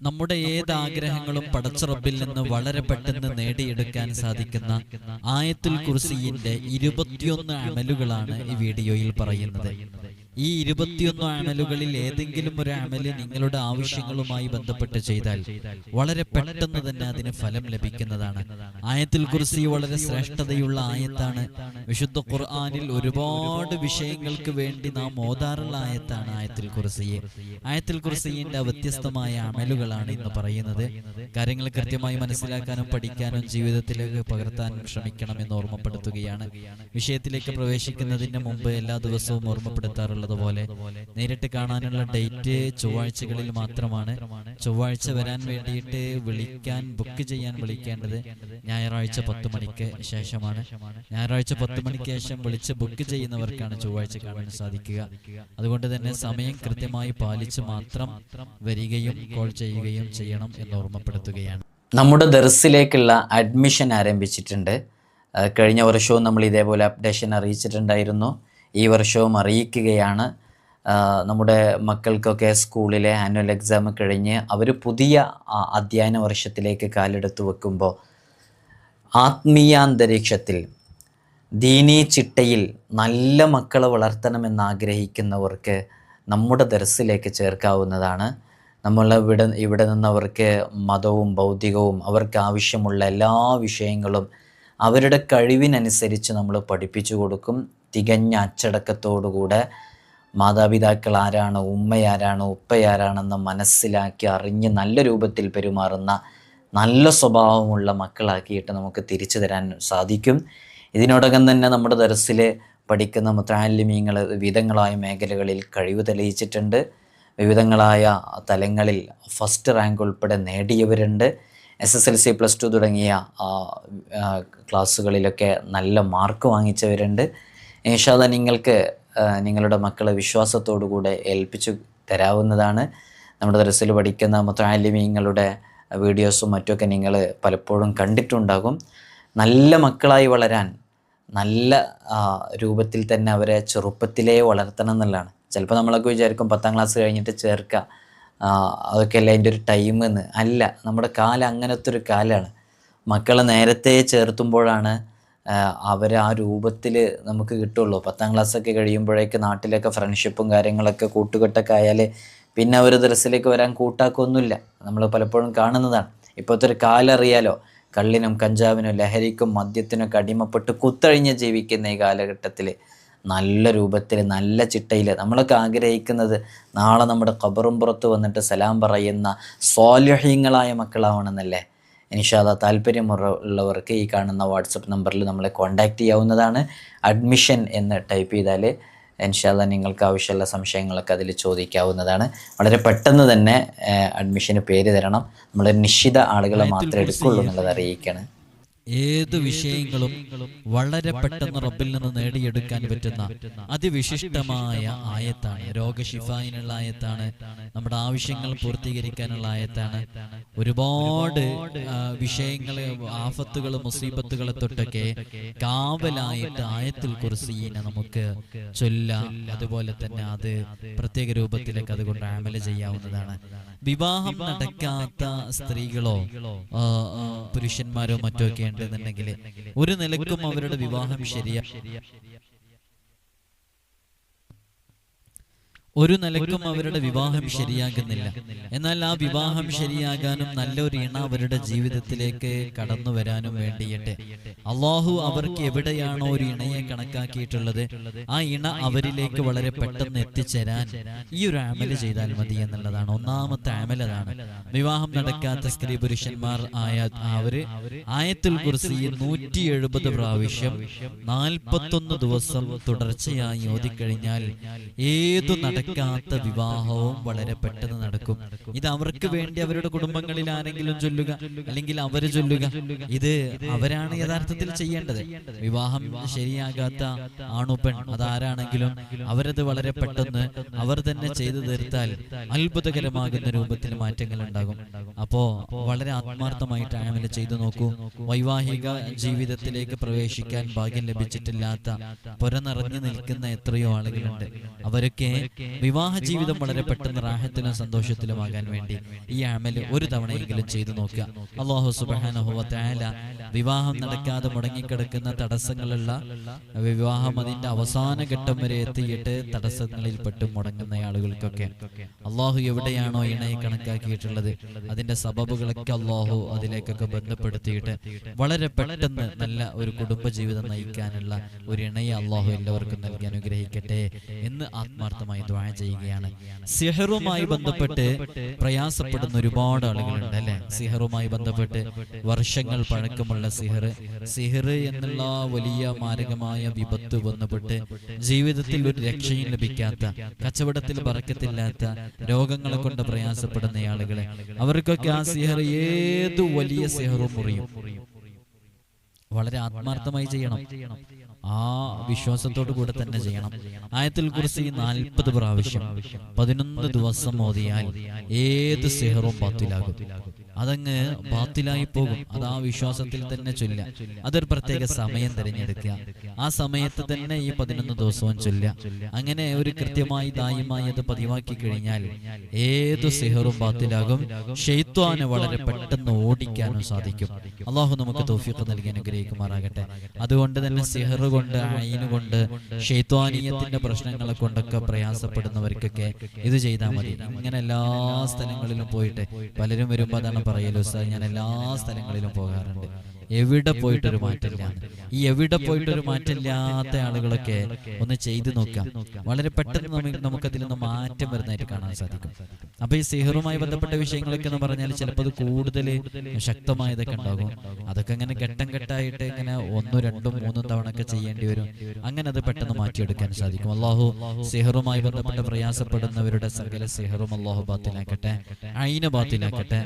നമ്മുടെ ഏത് ആഗ്രഹങ്ങളും പടച്ചുറപ്പിൽ നിന്ന് വളരെ പെട്ടെന്ന് നേടിയെടുക്കാൻ സാധിക്കുന്ന ആയത്തുൽ കുർസിയിന്റെ ഇരുപത്തിയൊന്ന് അമലുകളാണ് ഈ വീഡിയോയിൽ പറയുന്നത്. ഈ ഇരുപത്തിയൊന്ന് അമലുകളിൽ ഏതെങ്കിലും ഒരു അമൽ നിങ്ങളുടെ ആവശ്യങ്ങളുമായി ബന്ധപ്പെട്ട് ചെയ്താൽ വളരെ പെട്ടെന്ന് തന്നെ അതിന് ഫലം ലഭിക്കുന്നതാണ്. ആയത്തിൽ കുറിച്ച് വളരെ ശ്രേഷ്ഠതയുള്ള ആയത്താണ്. വിശുദ്ധ ഖുർആാനിൽ ഒരുപാട് വിഷയങ്ങൾക്ക് വേണ്ടി നാം ഓതാറുള്ള ആയത്താണ് ആയത്തിൽ കുറിസിയെ ആയത്തിൽ കുർസിന്റെ വ്യത്യസ്തമായ അമലുകളാണ് ഇന്ന് പറയുന്നത്. കാര്യങ്ങൾ കൃത്യമായി മനസ്സിലാക്കാനും പഠിക്കാനും ജീവിതത്തിലേക്ക് പകർത്താനും ശ്രമിക്കണം എന്ന് ഓർമ്മപ്പെടുത്തുകയാണ്. വിഷയത്തിലേക്ക് പ്രവേശിക്കുന്നതിന് മുമ്പ് എല്ലാ ദിവസവും ഓർമ്മപ്പെടുത്താറുള്ളത് പോലെ നേരിട്ട് കാണാനുള്ള ഡേറ്റ് ചൊവ്വാഴ്ചകളിൽ മാത്രമാണ്. ചൊവ്വാഴ്ച വരാൻ വേണ്ടിയിട്ട് വിളിക്കാൻ ബുക്ക് ചെയ്യാൻ വിളിക്കേണ്ടത് ഞായറാഴ്ച പത്ത് മണിക്ക് ശേഷമാണ്. ഞായറാഴ്ച പത്ത് മണിക്ക് ശേഷം വിളിച്ച് ബുക്ക് ചെയ്യുന്നവർക്കാണ് ചൊവ്വാഴ്ച കാണാൻ സാധിക്കുക. അതുകൊണ്ട് തന്നെ സമയം കൃത്യമായി പാലിച്ച് മാത്രം വരികയും കോൾ ചെയ്യുകയും ചെയ്യണം എന്ന് ഓർമ്മപ്പെടുത്തുകയാണ്. നമ്മുടെ ദർസിലേക്കുള്ള അഡ്മിഷൻ ആരംഭിച്ചിട്ടുണ്ട്. കഴിഞ്ഞ വർഷവും നമ്മൾ ഇതേപോലെ അപ്ഡേഷൻ അറിയിച്ചിട്ടുണ്ടായിരുന്നു. ഈ വർഷവും അറിയിക്കുകയാണ്. നമ്മുടെ മക്കൾക്കൊക്കെ സ്കൂളിലെ ആനുവൽ എക്സാം കഴിഞ്ഞ് അവർ പുതിയ അധ്യയന വർഷത്തിലേക്ക് കാലെടുത്ത് വെക്കുമ്പോൾ ആത്മീയാന്തരീക്ഷത്തിൽ ദീനീ ചിട്ടയിൽ നല്ല മക്കളെ വളർത്തണമെന്ന് ആഗ്രഹിക്കുന്നവർക്ക് നമ്മുടെ ദർസിലേക്ക് ചേർക്കാവുന്നതാണ്. നമ്മൾ ഇവിടെ ഇവിടെ നിന്നവർക്ക് മതവും ഭൗതികവും അവർക്ക് ആവശ്യമുള്ള എല്ലാ വിഷയങ്ങളും അവരുടെ കഴിവിനനുസരിച്ച് നമ്മൾ പഠിപ്പിച്ചു കൊടുക്കും. തികഞ്ഞ അച്ചടക്കത്തോടുകൂടെ മാതാപിതാക്കൾ ആരാണ് ഉമ്മയാരാണ് ഉപ്പയാരാണെന്ന് മനസ്സിലാക്കി അറിഞ്ഞ് നല്ല രൂപത്തിൽ പെരുമാറുന്ന നല്ല സ്വഭാവമുള്ള മക്കളാക്കിയിട്ട് നമുക്ക് തിരിച്ചു തരാൻ സാധിക്കും. ഇതിനോടകം തന്നെ നമ്മുടെ ദർസിൽ പഠിക്കുന്ന മുത്താലിമീങ്ങൾ വിവിധങ്ങളായ മേഖലകളിൽ കഴിവ് തെളിയിച്ചിട്ടുണ്ട്. വിവിധങ്ങളായ തലങ്ങളിൽ ഫസ്റ്റ് റാങ്ക് ഉൾപ്പെടെ നേടിയവരുണ്ട്. S S L C plus two തുടങ്ങിയ ക്ലാസ്സുകളിലൊക്കെ നല്ല മാർക്ക് വാങ്ങിച്ചവരുണ്ട്. ഇൻഷാല്ല നിങ്ങൾക്ക് നിങ്ങളുടെ മക്കളെ വിശ്വാസത്തോടു കൂടെ ഏൽപ്പിച്ചു തരാവുന്നതാണ്. നമ്മുടെ ദർസിൽ പഠിക്കുന്ന മുത്താലിമീങ്ങളുടെ വീഡിയോസും മറ്റുമൊക്കെ നിങ്ങൾ പലപ്പോഴും കണ്ടിട്ടുണ്ടാകും. നല്ല മക്കളായി വളരാൻ നല്ല രൂപത്തിൽ തന്നെ അവരെ ചെറുപ്പത്തിലേ വളർത്തണം എന്നുള്ളതാണ്. ചിലപ്പോൾ നമ്മളൊക്കെ വിചാരിക്കും പത്താം ക്ലാസ് കഴിഞ്ഞിട്ട് ചേർക്കുക. അതൊക്കെ അല്ല അതിന്റെ ഒരു ടൈം എന്ന്. അല്ല നമ്മുടെ കാലം അങ്ങനത്തെ ഒരു കാലമാണ്. മക്കളെ നേരത്തെ ചേർത്തുമ്പോഴാണ് അവർ ആ രൂപത്തിൽ നമുക്ക് കിട്ടുള്ളൂ. പത്താം ക്ലാസ്സൊക്കെ കഴിയുമ്പോഴേക്ക് നാട്ടിലൊക്കെ ഫ്രണ്ട്ഷിപ്പും കാര്യങ്ങളൊക്കെ കൂട്ടുകെട്ടൊക്കെ ആയാൽ പിന്നെ അവർ ദർസിലേക്ക് വരാൻ കൂട്ടാക്കൊന്നുമില്ല. നമ്മൾ പലപ്പോഴും കാണുന്നതാണ്. ഇപ്പോഴത്തെ ഒരു കാലറിയാലോ കള്ളിനും കഞ്ചാവിനും ലഹരിക്കും മദ്യത്തിനൊക്കെ അടിമപ്പെട്ട് കുത്തഴിഞ്ഞ് ജീവിക്കുന്ന ഈ കാലഘട്ടത്തിൽ നല്ല രൂപത്തിൽ നല്ല ചിട്ടയിൽ നമ്മളൊക്കെ ആഗ്രഹിക്കുന്നത് നാളെ നമ്മുടെ ഖബറും പുറത്ത് വന്നിട്ട് സലാം പറയുന്ന സ്വാലഹ്യങ്ങളായ മക്കളാവണമെന്നല്ലേ? ഇൻഷാല്ല താല്പര്യമുള്ള ഉള്ളവർക്ക് ഈ കാണുന്ന വാട്സപ്പ് നമ്പറിൽ നമ്മളെ കോൺടാക്റ്റ് ചെയ്യാവുന്നതാണ്. അഡ്മിഷൻ എന്ന് ടൈപ്പ് ചെയ്താൽ ഇൻഷാല്ല നിങ്ങൾക്ക് ആവശ്യമുള്ള സംശയങ്ങളൊക്കെ അതിൽ ചോദിക്കാവുന്നതാണ്. വളരെ പെട്ടെന്ന് തന്നെ അഡ്മിഷന് പേര് തരണം. നമ്മൾ നിശ്ചിത ആളുകളെ മാത്രമേ എടുക്കുള്ളൂ എന്നുള്ളത് അറിയിക്കുകയാണ് ഏത് വിഷയങ്ങളും വളരെ പെട്ടെന്ന് റബ്ബിൽ നിന്ന് നേടിയെടുക്കാൻ പറ്റുന്ന അതിവിശിഷ്ടമായ ആയത്താണ്. രോഗശിഫായിനുള്ള ആയത്താണ്. നമ്മുടെ ആവശ്യങ്ങൾ പൂർത്തീകരിക്കാനുള്ള ആയത്താണ്. ഒരുപാട് വിഷയങ്ങളെ ആഫത്തുകൾ മുസീബത്തുകളെ തൊട്ടൊക്കെ കാവലായിട്ട് ആയത്തിൽ കുറിസീനെ നമുക്ക് ചൊല്ലാം. അതുപോലെ തന്നെ അത് പ്രത്യേക രൂപത്തിലേക്ക് അതുകൊണ്ട് ആമല ചെയ്യാവുന്നതാണ്. വിവാഹം നടക്കാത്ത സ്ത്രീകളോ പുരുഷന്മാരോ മറ്റോ ഒക്കെ ഉണ്ടെന്നുണ്ടെങ്കിൽ ഒരു നിലക്കും അവരുടെ വിവാഹം ശരിയാ. ഒരു നിലക്കും അവരുടെ വിവാഹം ശരിയാകുന്നില്ല. എന്നാൽ ആ വിവാഹം ശരിയാകാനും നല്ലൊരു ഇണ അവരുടെ ജീവിതത്തിലേക്ക് കടന്നു വരാനും വേണ്ടിയിട്ട്. അള്ളാഹു അവർക്ക് എവിടെയാണോ ഒരു ഇണയെ കണക്കാക്കിയിട്ടുള്ളത് ആ ഇണ അവരിലേക്ക് വളരെ പെട്ടെന്ന് എത്തിച്ചേരാൻ ഈ ഒരു ആമൽ ചെയ്താൽ മതി എന്നുള്ളതാണ് ഒന്നാമത്തെ ആമലതാണ് അതാണ്. വിവാഹം നടക്കാത്ത സ്ത്രീ പുരുഷന്മാർ ആയ അവർ ആയത്തുൽ കുറിച്ച് നൂറ്റി എഴുപത് പ്രാവശ്യം നാൽപ്പത്തൊന്ന് ദിവസം തുടർച്ചയായി ഓതിക്കഴിഞ്ഞാൽ ഏതു നടക്കാത്ത വിവാഹവും വളരെ പെട്ടെന്ന് നടക്കും. ഇത് അവർക്ക് വേണ്ടി അവരുടെ കുടുംബങ്ങളിൽ ആരെങ്കിലും ചൊല്ലുക അല്ലെങ്കിൽ അവർ ചൊല്ലുക. ഇത് അവരാണ് യഥാർത്ഥത്തിൽ ചെയ്യേണ്ടത്. വിവാഹം ശരിയാകാത്ത ആണു പെൺ? അതാരാണെങ്കിലും അവരത് വളരെ പെട്ടെന്ന് അവർ തന്നെ ചെയ്തു തീർത്താൽ അത്ഭുതകരമാകുന്ന രൂപത്തിൽ മാറ്റങ്ങൾ ഉണ്ടാകും. അപ്പോ വളരെ ആത്മാർത്ഥമായിട്ട് ആമല ചെയ്തു നോക്കൂ. വൈവാഹിക ജീവിതത്തിലേക്ക് പ്രവേശിക്കാൻ ഭാഗ്യം ലഭിച്ചിട്ടില്ലാത്ത പുര നിറഞ്ഞു നിൽക്കുന്ന എത്രയോ ആളുകളുണ്ട്. അവരൊക്കെ വിവാഹ ജീവിതം വളരെ പെട്ടെന്ന് റാഹത്തിലും സന്തോഷത്തിലുമാകാൻ വേണ്ടി ഈ അമൽ ഒരു തവണയെങ്കിലും ചെയ്തു നോക്കുക. അള്ളാഹു സുബാനഹുല വിവാഹം നടക്കാതെ മുടങ്ങിക്കിടക്കുന്ന തടസ്സങ്ങളുള്ള വിവാഹം അതിന്റെ അവസാന ഘട്ടം വരെ എത്തിയിട്ട് തടസ്സങ്ങളിൽ പെട്ട് മുടങ്ങുന്ന ആളുകൾക്കൊക്കെ അള്ളാഹു എവിടെയാണോ ഇണയെ കണക്കാക്കിയിട്ടുള്ളത് അതിന്റെ സബബുകളൊക്കെ അള്ളാഹു അതിലേക്കൊക്കെ ബന്ധപ്പെടുത്തിയിട്ട് വളരെ പെട്ടെന്ന് നല്ല ഒരു കുടുംബജീവിതം നയിക്കാനുള്ള ഒരു ഇണയെ അള്ളാഹു എല്ലാവർക്കും നൽകി അനുഗ്രഹിക്കട്ടെ എന്ന് ആത്മാർത്ഥമായി ദ്വാ ചെയ്യുകയാണ്. സിഹറുമായി ബന്ധപ്പെട്ട് പ്രയാസപ്പെടുന്ന ഒരുപാട് ആളുകളുണ്ട് അല്ലെ? സിഹറുമായി ബന്ധപ്പെട്ട് വർഷങ്ങൾ പഴക്കമുള്ള സിഹർ. സിഹർ. എന്നുള്ള വലിയ മാരകമായ വിപത്ത് വന്നപ്പെട്ട് ജീവിതത്തിൽ ഒരു രക്ഷയും ലഭിക്കാത്ത കച്ചവടത്തിൽ പറക്കത്തില്ലാത്ത രോഗങ്ങളെ കൊണ്ട് പ്രയാസപ്പെടുന്ന ആളുകളെ അവർക്കൊക്കെ ആ സിഹർ ഏത് വലിയ സിഹറും മുറിയും. വളരെ ആത്മാർത്ഥമായി ചെയ്യണം. ആ വിശ്വാസത്തോടു കൂടെ തന്നെ ചെയ്യണം. ആയത്തിൽ കുറിച്ച് നാൽപ്പത് പ്രാവശ്യം പതിനൊന്ന് ദിവസം ഓതിയാൽ ഏത് സെഹറും ബാത്തിലാകും. അതങ്ങ് ബാത്തിലായി പോകും. അത് ആ വിശ്വാസത്തിൽ തന്നെ ചൊല്ല അതൊരു പ്രത്യേക സമയം തിരഞ്ഞെടുക്കുക. ആ സമയത്ത് തന്നെ ഈ പതിനൊന്ന് ദിവസവും ചൊല്ല അങ്ങനെ ഒരു കൃത്യമായി ദായമായി അത് പതിവാക്കി കഴിഞ്ഞാൽ ഏത് സിഹറും ബാത്തിലാകും? ഷെയ്ത്വാന് വളരെ പെട്ടെന്ന് ഓടിക്കാനും സാധിക്കും. അള്ളാഹു നമുക്ക് തോഫിക്ക് നൽകി അനുഗ്രഹിക്കുമാറാകട്ടെ. അതുകൊണ്ട് തന്നെ സിഹർ കൊണ്ട് അയിനുകൊണ്ട് ഷെയ്ത്വാനീയത്തിന്റെ പ്രശ്നങ്ങളെ കൊണ്ടൊക്കെ പ്രയാസപ്പെടുന്നവർക്കൊക്കെ ഇത് ചെയ്താൽ മതി. ഇങ്ങനെ എല്ലാ സ്ഥലങ്ങളിലും പോയിട്ട് പലരും വരുമ്പോൾ അതാണ് പറയലോ സാർ ഞാൻ എല്ലാ സ്ഥലങ്ങളിലും പോകാറുണ്ട്. എവിടെ പോയിട്ടൊരു മാറ്റമില്ല. ഈ എവിടെ പോയിട്ടൊരു മാറ്റമില്ലാത്ത ആളുകളൊക്കെ ഒന്ന് ചെയ്തു നോക്കാം. വളരെ പെട്ടെന്ന് നമുക്ക് നമുക്കതിൽ നിന്ന് മാറ്റം വരുന്നതായിട്ട് കാണാൻ സാധിക്കും. അപ്പൊ ഈ സിഹറുമായി ബന്ധപ്പെട്ട വിഷയങ്ങളൊക്കെ എന്ന് പറഞ്ഞാൽ ചിലപ്പോൾ അത് കൂടുതൽ ശക്തമായതൊക്കെ ഉണ്ടാകും. അതൊക്കെ ഇങ്ങനെ ഘട്ടം ഘട്ടമായിട്ട് ഇങ്ങനെ ഒന്നും രണ്ടും മൂന്നും തവണ ഒക്കെ ചെയ്യേണ്ടി വരും. അങ്ങനെ അത് പെട്ടെന്ന് മാറ്റിയെടുക്കാൻ സാധിക്കും. അള്ളാഹു സിഹറുമായി ബന്ധപ്പെട്ട് പ്രയാസപ്പെടുന്നവരുടെ സകല സിഹറും അള്ളാഹു ബാത്തിലാക്കട്ടെ. അയിന ബാത്തിലാക്കട്ടെ.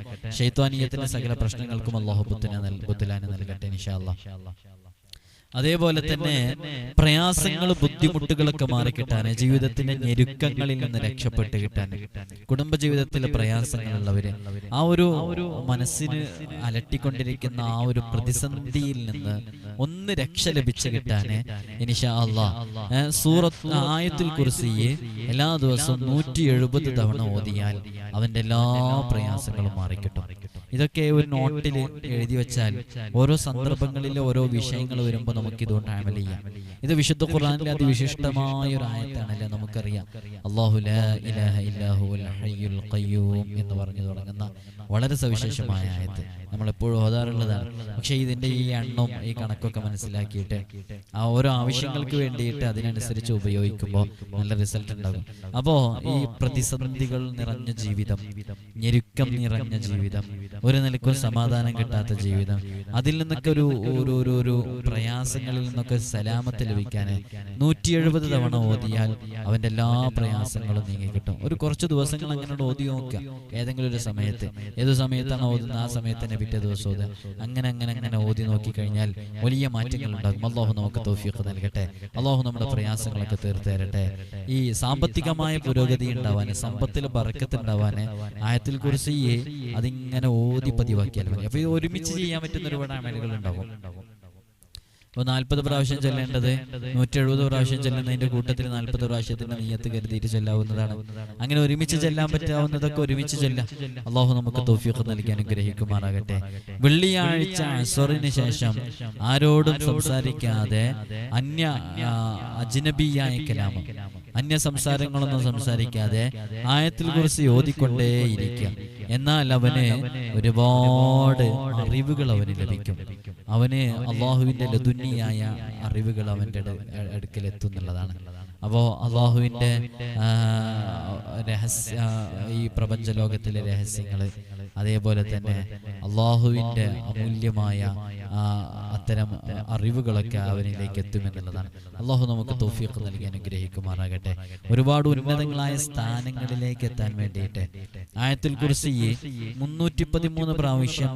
ഷെയ്ത്വാനീയത്തിന്റെ സകല പ്രശ്നങ്ങൾക്കും അള്ളാഹു ബുദ്ധിനെ നൽ- ബുദ്ധിലാന് നൽകട്ടെ ഇൻഷാല്ലാ അതേപോലെ തന്നെ പ്രയാസങ്ങൾ ബുദ്ധിമുട്ടുകളൊക്കെ മാറിക്കിട്ടാൻ ജീവിതത്തിന്റെ ഞെരുക്കങ്ങളിൽ നിന്ന് രക്ഷപ്പെട്ട് കിട്ടാൻ കുടുംബജീവിതത്തിലെ പ്രയാസങ്ങളുള്ളവര് ആ ഒരു മനസ്സിന് അലട്ടിക്കൊണ്ടിരിക്കുന്ന ആ ഒരു പ്രതിസന്ധിയിൽ നിന്ന് ഒന്ന് രക്ഷ ലഭിച്ചു കിട്ടാന് ഇനിഷാ അള്ളാ സൂറത്ത് ആയത്തിൽ കുറിസിയെ എല്ലാ ദിവസവും നൂറ്റി എഴുപത് തവണ ഓതിയാൽ അവന്റെ എല്ലാ പ്രയാസങ്ങളും മാറിക്കിട്ടും. ഇതൊക്കെ ഒരു നോട്ടിൽ എഴുതി വെച്ചാൽ ഓരോ സന്ദർഭങ്ങളിൽ ഓരോ വിഷയങ്ങൾ വരുമ്പോൾ നമുക്ക് ഇതുകൊണ്ട് അമൽ ചെയ്യാം. ഇത് വിശുദ്ധ ഖുർആനിലെ അതിവിശിഷ്ടമായ ഒരു ആയത്താണല്ലേ നമുക്കറിയാം. ഖയ്യൂം എന്ന് പറഞ്ഞു തുടങ്ങുന്ന വളരെ സവിശേഷമായ ആയത്ത് നമ്മൾ എപ്പോഴും ഓതാറുള്ളതാണ്. പക്ഷെ ഇതിന്റെ ഈ എണ്ണം ഈ കണക്കൊക്കെ മനസ്സിലാക്കിയിട്ട് ആ ഓരോ ആവശ്യങ്ങൾക്ക് വേണ്ടിയിട്ട് അതിനനുസരിച്ച് ഉപയോഗിക്കുമ്പോൾ നല്ല റിസൾട്ട് ഉണ്ടാകും. അപ്പോ ഈ പ്രതിസന്ധികൾ നിറഞ്ഞ ജീവിതം ഞെരുക്കം നിറഞ്ഞ ജീവിതം ഒരു നിലക്കും സമാധാനം കിട്ടാത്ത ജീവിതം. അതിൽ നിന്നൊക്കെ ഒരു ഒരു ഒരു പ്രയാസങ്ങളിൽ നിന്നൊക്കെ സലാമത്ത് ലഭിക്കാൻ നൂറ്റി എഴുപത് തവണ ഓതിയാൽ അവന്റെ എല്ലാ പ്രയാസങ്ങളും നീങ്ങി കിട്ടും. ഒരു കുറച്ച് ദിവസങ്ങൾ അങ്ങനെ ഓതി നോക്കുക. ഏതെങ്കിലും ഒരു സമയത്ത്. ഏത് സമയത്താണ് ഓതുന്നത്? ആ സമയത്ത് തന്നെ പിറ്റേ ദിവസം ഓതുക. അങ്ങനെ അങ്ങനെ അങ്ങനെ ഓതി നോക്കി കഴിഞ്ഞാൽ വലിയ മാറ്റങ്ങൾ ഉണ്ടാകും. അള്ളാഹു നമുക്ക് തോഫിയൊക്കെ നൽകട്ടെ. അള്ളാഹു നമ്മുടെ പ്രയാസങ്ങളൊക്കെ തീർത്ത് തരട്ടെ. ഈ സാമ്പത്തികമായ പുരോഗതി ഉണ്ടാവാന് സമ്പത്തിൽ ബറക്കത്ത് ആയത്തിൽ കുറിച്ച് അതിങ്ങനെ ഓതി പതിവാക്കിയാൽ മതി. അപ്പൊ ഇത് ഒരുമിച്ച് ചെയ്യാൻ പറ്റുന്ന ഒരുപാട് അമലുകൾ ഉണ്ടാവും അപ്പോൾ നാൽപ്പത് പ്രാവശ്യം ചെല്ലേണ്ടത് നൂറ്റി എഴുപത് പ്രാവശ്യം ചെല്ലുന്നതിന്റെ കൂട്ടത്തിൽ നാൽപ്പത് പ്രാവശ്യത്തിന്റെ നീയത്ത് കരുതിയിട്ട് ചെല്ലാവുന്നതാണ്. അങ്ങനെ ഒരുമിച്ച് ചെല്ലാൻ പറ്റാവുന്നതൊക്കെ ഒരുമിച്ച് ചെല്ലാം അള്ളാഹു നമുക്ക് തോഫിയൊക്കെ നൽകി അനുഗ്രഹിക്കുമാറാകട്ടെ. വെള്ളിയാഴ്ച അസറിന് ശേഷം ആരോടും സംസാരിക്കാതെ അന്യ അജ്നബിയായ കലാമം അന്യ സംസാരങ്ങളൊന്നും സംസാരിക്കാതെ ആയത്തിൽ കുറിച്ച് ഓതിക്കൊണ്ടേയിരിക്കുക. എന്നാൽ അവന് ഒരുപാട് അറിവുകൾ അവന് ലഭിക്കും. അവന് അള്ളാഹുവിന്റെ ലതുന്നിയായ അറിവുകൾ അവന്റെ അടു- അടുക്കൽ എത്തുന്നുള്ളതാണ്. അപ്പോ അള്ളാഹുവിന്റെ രഹസ്യ ഈ പ്രപഞ്ച ലോകത്തിലെ രഹസ്യങ്ങൾ അതേപോലെ തന്നെ അള്ളാഹുവിന്റെ അമൂല്യമായ അത്തരം അറിവുകളൊക്കെ അവനിലേക്ക് എത്തുമെന്നുള്ളതാണ് അള്ളാഹു നമുക്ക് തോഫിയൊക്കെ നൽകി അനുഗ്രഹിക്കുമാറാകട്ടെ. ഒരുപാട് ഉന്നതങ്ങളായ സ്ഥാനങ്ങളിലേക്ക് എത്താൻ വേണ്ടിയിട്ട്. ആയത്തിൽ കുറിച്ച് മുന്നൂറ്റി പതിമൂന്ന് പ്രാവശ്യം